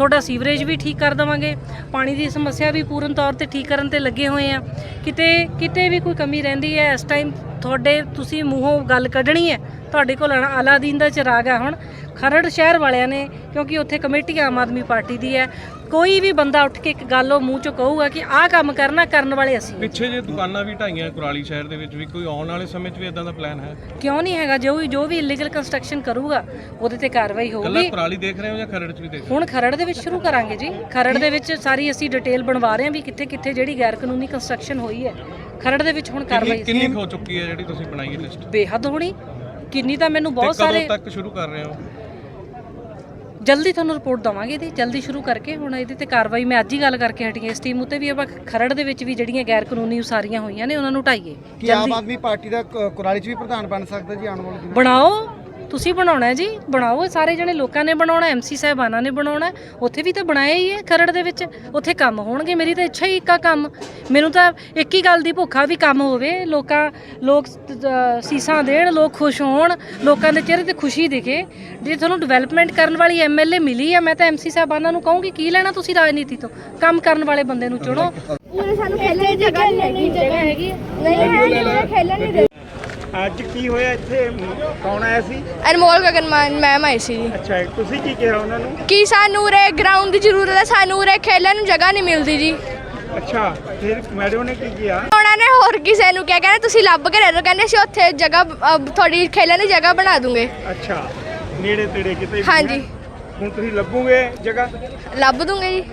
ਤੁਹਾਡਾ ਸੀਵਰੇਜ ਵੀ ਠੀਕ ਕਰ ਦੇਵਾਂਗੇ, ਪਾਣੀ ਦੀ ਸਮੱਸਿਆ ਵੀ ਪੂਰਨ ਤੌਰ ਤੇ ਠੀਕ ਕਰਨ ਤੇ ਲੱਗੇ ਹੋਏ ਆ। ਕਿਤੇ ਕਿਤੇ ਵੀ ਕੋਈ ਕਮੀ ਰਹਿੰਦੀ ਹੈ, ਇਸ ਟਾਈਮ ਤੁਹਾਡੇ ਤੁਸੀਂ ਮੂੰਹੋਂ ਗੱਲ ਕੱਢਣੀ ਹੈ, ਤੁਹਾਡੇ ਕੋਲ ਅਲਾ- ਅਲਾਦੀਨ ਦਾ ਚਿਰਾਗ ਹੈ ਹੁਣ। ਖਰੜ ਸ਼ਹਿਰ ਵਾਲਿਆਂ ਨੇ, ਕਿਉਂਕਿ ਉੱਥੇ ਕਮੇਟੀ ਆਮ ਆਦਮੀ ਪਾਰਟੀ ਦੀ ਹੈ ਕੋਈ ਵੀ ਬੰਦਾ ਉੱਠ ਕੇ ਇੱਕ ਗੱਲ ਉਹ ਮੂੰਹ ਚੋਂ ਕਹੂਗਾ ਕਿ ਆਹ ਕੰਮ ਕਰਨਾ ਕਰਨ ਵਾਲੇ ਅਸੀਂ ਹਾਂ। ਪਿੱਛੇ ਜੇ ਦੁਕਾਨਾਂ ਵੀ ਢਾਈਆਂ ਕੁਰਾਲੀ ਸ਼ਹਿਰ ਦੇ ਵਿੱਚ ਵੀ ਕੋਈ ਆਉਣ ਵਾਲੇ ਸਮੇਂ 'ਚ ਵੀ ਇਦਾਂ ਦਾ ਪਲਾਨ ਹੈ? ਕਿਉਂ ਨਹੀਂ ਹੈਗਾ? ਜੋ ਵੀ ਜੋ ਵੀ ਇਲੀਗਲ ਕੰਸਟਰਕਸ਼ਨ ਕਰੂਗਾ ਉਹਦੇ ਤੇ ਕਾਰਵਾਈ ਕੱਲਾ ਹੋਊਗੀ ਕੁਰਾਲੀ ਦੇਖ ਰਹੇ ਹੋ ਜਾਂ ਖਰੜ 'ਚ ਵੀ ਦੇਖ ਰਹੇ ਹੁਣ ਖਰੜ ਦੇ ਵਿੱਚ ਸ਼ੁਰੂ ਕਰਾਂਗੇ ਜੀ। ਖਰੜ ਦੇ ਵਿੱਚ ਸਾਰੀ ਅਸੀਂ ਡਿਟੇਲ ਬਣਵਾ ਰਹੇ ਹਾਂ ਵੀ ਕਿੱਥੇ ਕਿੱਥੇ ਜਿਹੜੀ ਗੈਰ ਕਾਨੂੰਨੀ ਕੰਸਟਰਕਸ਼ਨ ਹੋਈ ਹੈ। ਖਰੜ ਦੇ ਵਿੱਚ ਹੁਣ ਕਿੰਨੀ ਕਾਰਵਾਈ ਕਿੰਨੀ ਕੁ ਹੋ ਚੁੱਕੀ ਹੈ ਜਿਹੜੀ ਤੁਸੀਂ ਬਣਾਈ ਹੈ ਲਿਸਟ ਬੇਹੱਦ ਹੋਣੀ। ਕਿੰਨੀ ਤਾਂ ਮੈਨੂੰ ਬਹੁਤ ਤੇ ਸਾਰੇ ਕਦੋਂ ਤੱਕ ਸ਼ੁਰੂ ਕਰ ਰਹੇ ਹੋ? ਜਲਦੀ ਤੁਹਾਨੂੰ ਰਿਪੋਰਟ ਦਵਾਂਗੇ ਇਹਦੀ ਜਲਦੀ ਸ਼ੁਰੂ ਕਰਕੇ ਹੁਣ ਇਹਦੇ ਤੇ ਕਾਰਵਾਈ ਮੈਂ ਅੱਜ ਹੀ ਗੱਲ ਕਰਕੇ ਹਟੀ ਹਾਂ ਇਸ ਟੀਮ ਉੱਤੇ ਵੀ ਆਪਾਂ ਖਰੜ ਦੇ ਵਿੱਚ ਵੀ ਜਿਹੜੀਆਂ ਗੈਰ ਕਾਨੂੰਨੀ ਉਸਾਰੀਆਂ ਹੋਈਆਂ ਨੇ ਉਹਨਾਂ ਨੂੰ ਢਾਈਏ ਕੀ ਆਮ ਆਦਮੀ ਪਾਰਟੀ ਦਾ ਕੁਰਾਲੀ 'ਚ ਵੀ ਪ੍ਰਧਾਨ ਬਣ ਸਕਦਾ ਜੀ ਆਉਣ ਵਾਲੇ ਦਿਨਾਂ 'ਚ? ਬਣਾਓ ਤੁਸੀਂ ਬਣਾਉਣਾ ਜੀ? ਬਣਾਓ ਸਾਰੇ ਜਣੇ ਲੋਕਾਂ ਨੇ ਬਣਾਉਣਾ ਐਮਸੀ ਸਾਹਿਬਾਨਾਂ ਨੇ ਬਣਾਉਣਾ। ਉੱਥੇ ਵੀ ਤਾਂ ਬਣਾਇਆ ਹੀ ਹੈ ਖਰੜ ਦੇ ਵਿੱਚ। ਉੱਥੇ ਕੰਮ ਹੋਣਗੇ ਮੇਰੀ ਤਾਂ ਇੱਛਾ ਹੀ ਇੱਕਾ ਕੰਮ। ਮੈਨੂੰ ਤਾਂ ਇੱਕ ਹੀ ਗੱਲ ਦੀ ਭੁੱਖਾ ਵੀ ਕੰਮ ਹੋਵੇ। ਲੋਕਾਂ ਲੋਕ ਸੀਸਾਂ ਦੇਣ ਲੋਕ ਖੁਸ਼ ਹੋਣ ਲੋਕਾਂ ਦੇ ਚਿਹਰੇ ਤੇ ਖੁਸ਼ੀ ਦਿਖੇ। ਜੇ ਤੁਹਾਨੂੰ ਡਿਵੈਲਪਮੈਂਟ ਕਰਨ ਵਾਲੀ ਐਮਐਲਏ ਮਿਲੀ ਹੈ ਮੈਂ ਤਾਂ ਐਮਸੀ ਸਾਹਿਬਾਨਾਂ ਨੂੰ ਕਹੂੰਗੀ ਕੀ ਲੈਣਾ ਤੁਸੀਂ ਰਾਜਨੀਤੀ ਤੋਂ? ਕੰਮ ਕਰਨ ਵਾਲੇ ਬੰਦੇ ਨੂੰ ਚੁਣੋ। ਪੂਰੇ ਸਾਨੂੰ ਖੇਲਣ ਦੀ ਜਗ੍ਹਾ ਨਹੀਂ ਹੈਗੀ। ਨਹੀਂ ਹੈ ਖੇਲਣ ਨਹੀਂ ਦੇ ਅੱਜ ਕੀ ਹੋਇਆ ਇੱਥੇ? ਕੌਣ ਆਇਆ ਸੀ? ਅਨਮੋਲ ਗਗਨਮਾਨ ਮੈਮ ਆਈ ਸੀ ਜੀ। ਅੱਛਾ ਤੁਸੀਂ ਕੀ ਕਿਹਾ ਉਹਨਾਂ ਨੂੰ? ਕੀ ਸਾਨੂੰ ਉਰੇ ਗਰਾਊਂਡ ਦੀ ਜ਼ਰੂਰਤ ਹੈ? ਸਾਨੂੰ ਉਰੇ ਖੇਲਣ ਨੂੰ ਜਗ੍ਹਾ ਨਹੀਂ ਮਿਲਦੀ ਜੀ। ਅੱਛਾ ਫਿਰ ਮੈਡਮ ਨੇ ਕੀ ਕਿਹਾ? ਉਹਨਾਂ ਨੇ ਹੋਰ ਕਿਸੇ ਨੂੰ ਕਿਹਾ ਕਹਿੰਦੇ ਤੁਸੀਂ ਲੱਭ ਕੇ ਰਹਿ ਲਓ। ਕਹਿੰਦੇ ਅਸੀਂ ਉੱਥੇ ਜਗ੍ਹਾ ਤੁਹਾਡੀ ਖੇਲਣ ਦੀ ਜਗ੍ਹਾ ਬਣਾ ਦੂੰਗੇ। ਅੱਛਾ ਨੇੜੇ ਤੇੜੇ ਕਿਤੇ ਵੀ ਹਾਂਜੀ। ਹੈ? ਹੁਣ ਤੁਸੀਂ ਲੱਭੋਗੇ ਜਗ੍ਹਾ? ਲੱਭ ਦੂੰਗੇ ਜੀ।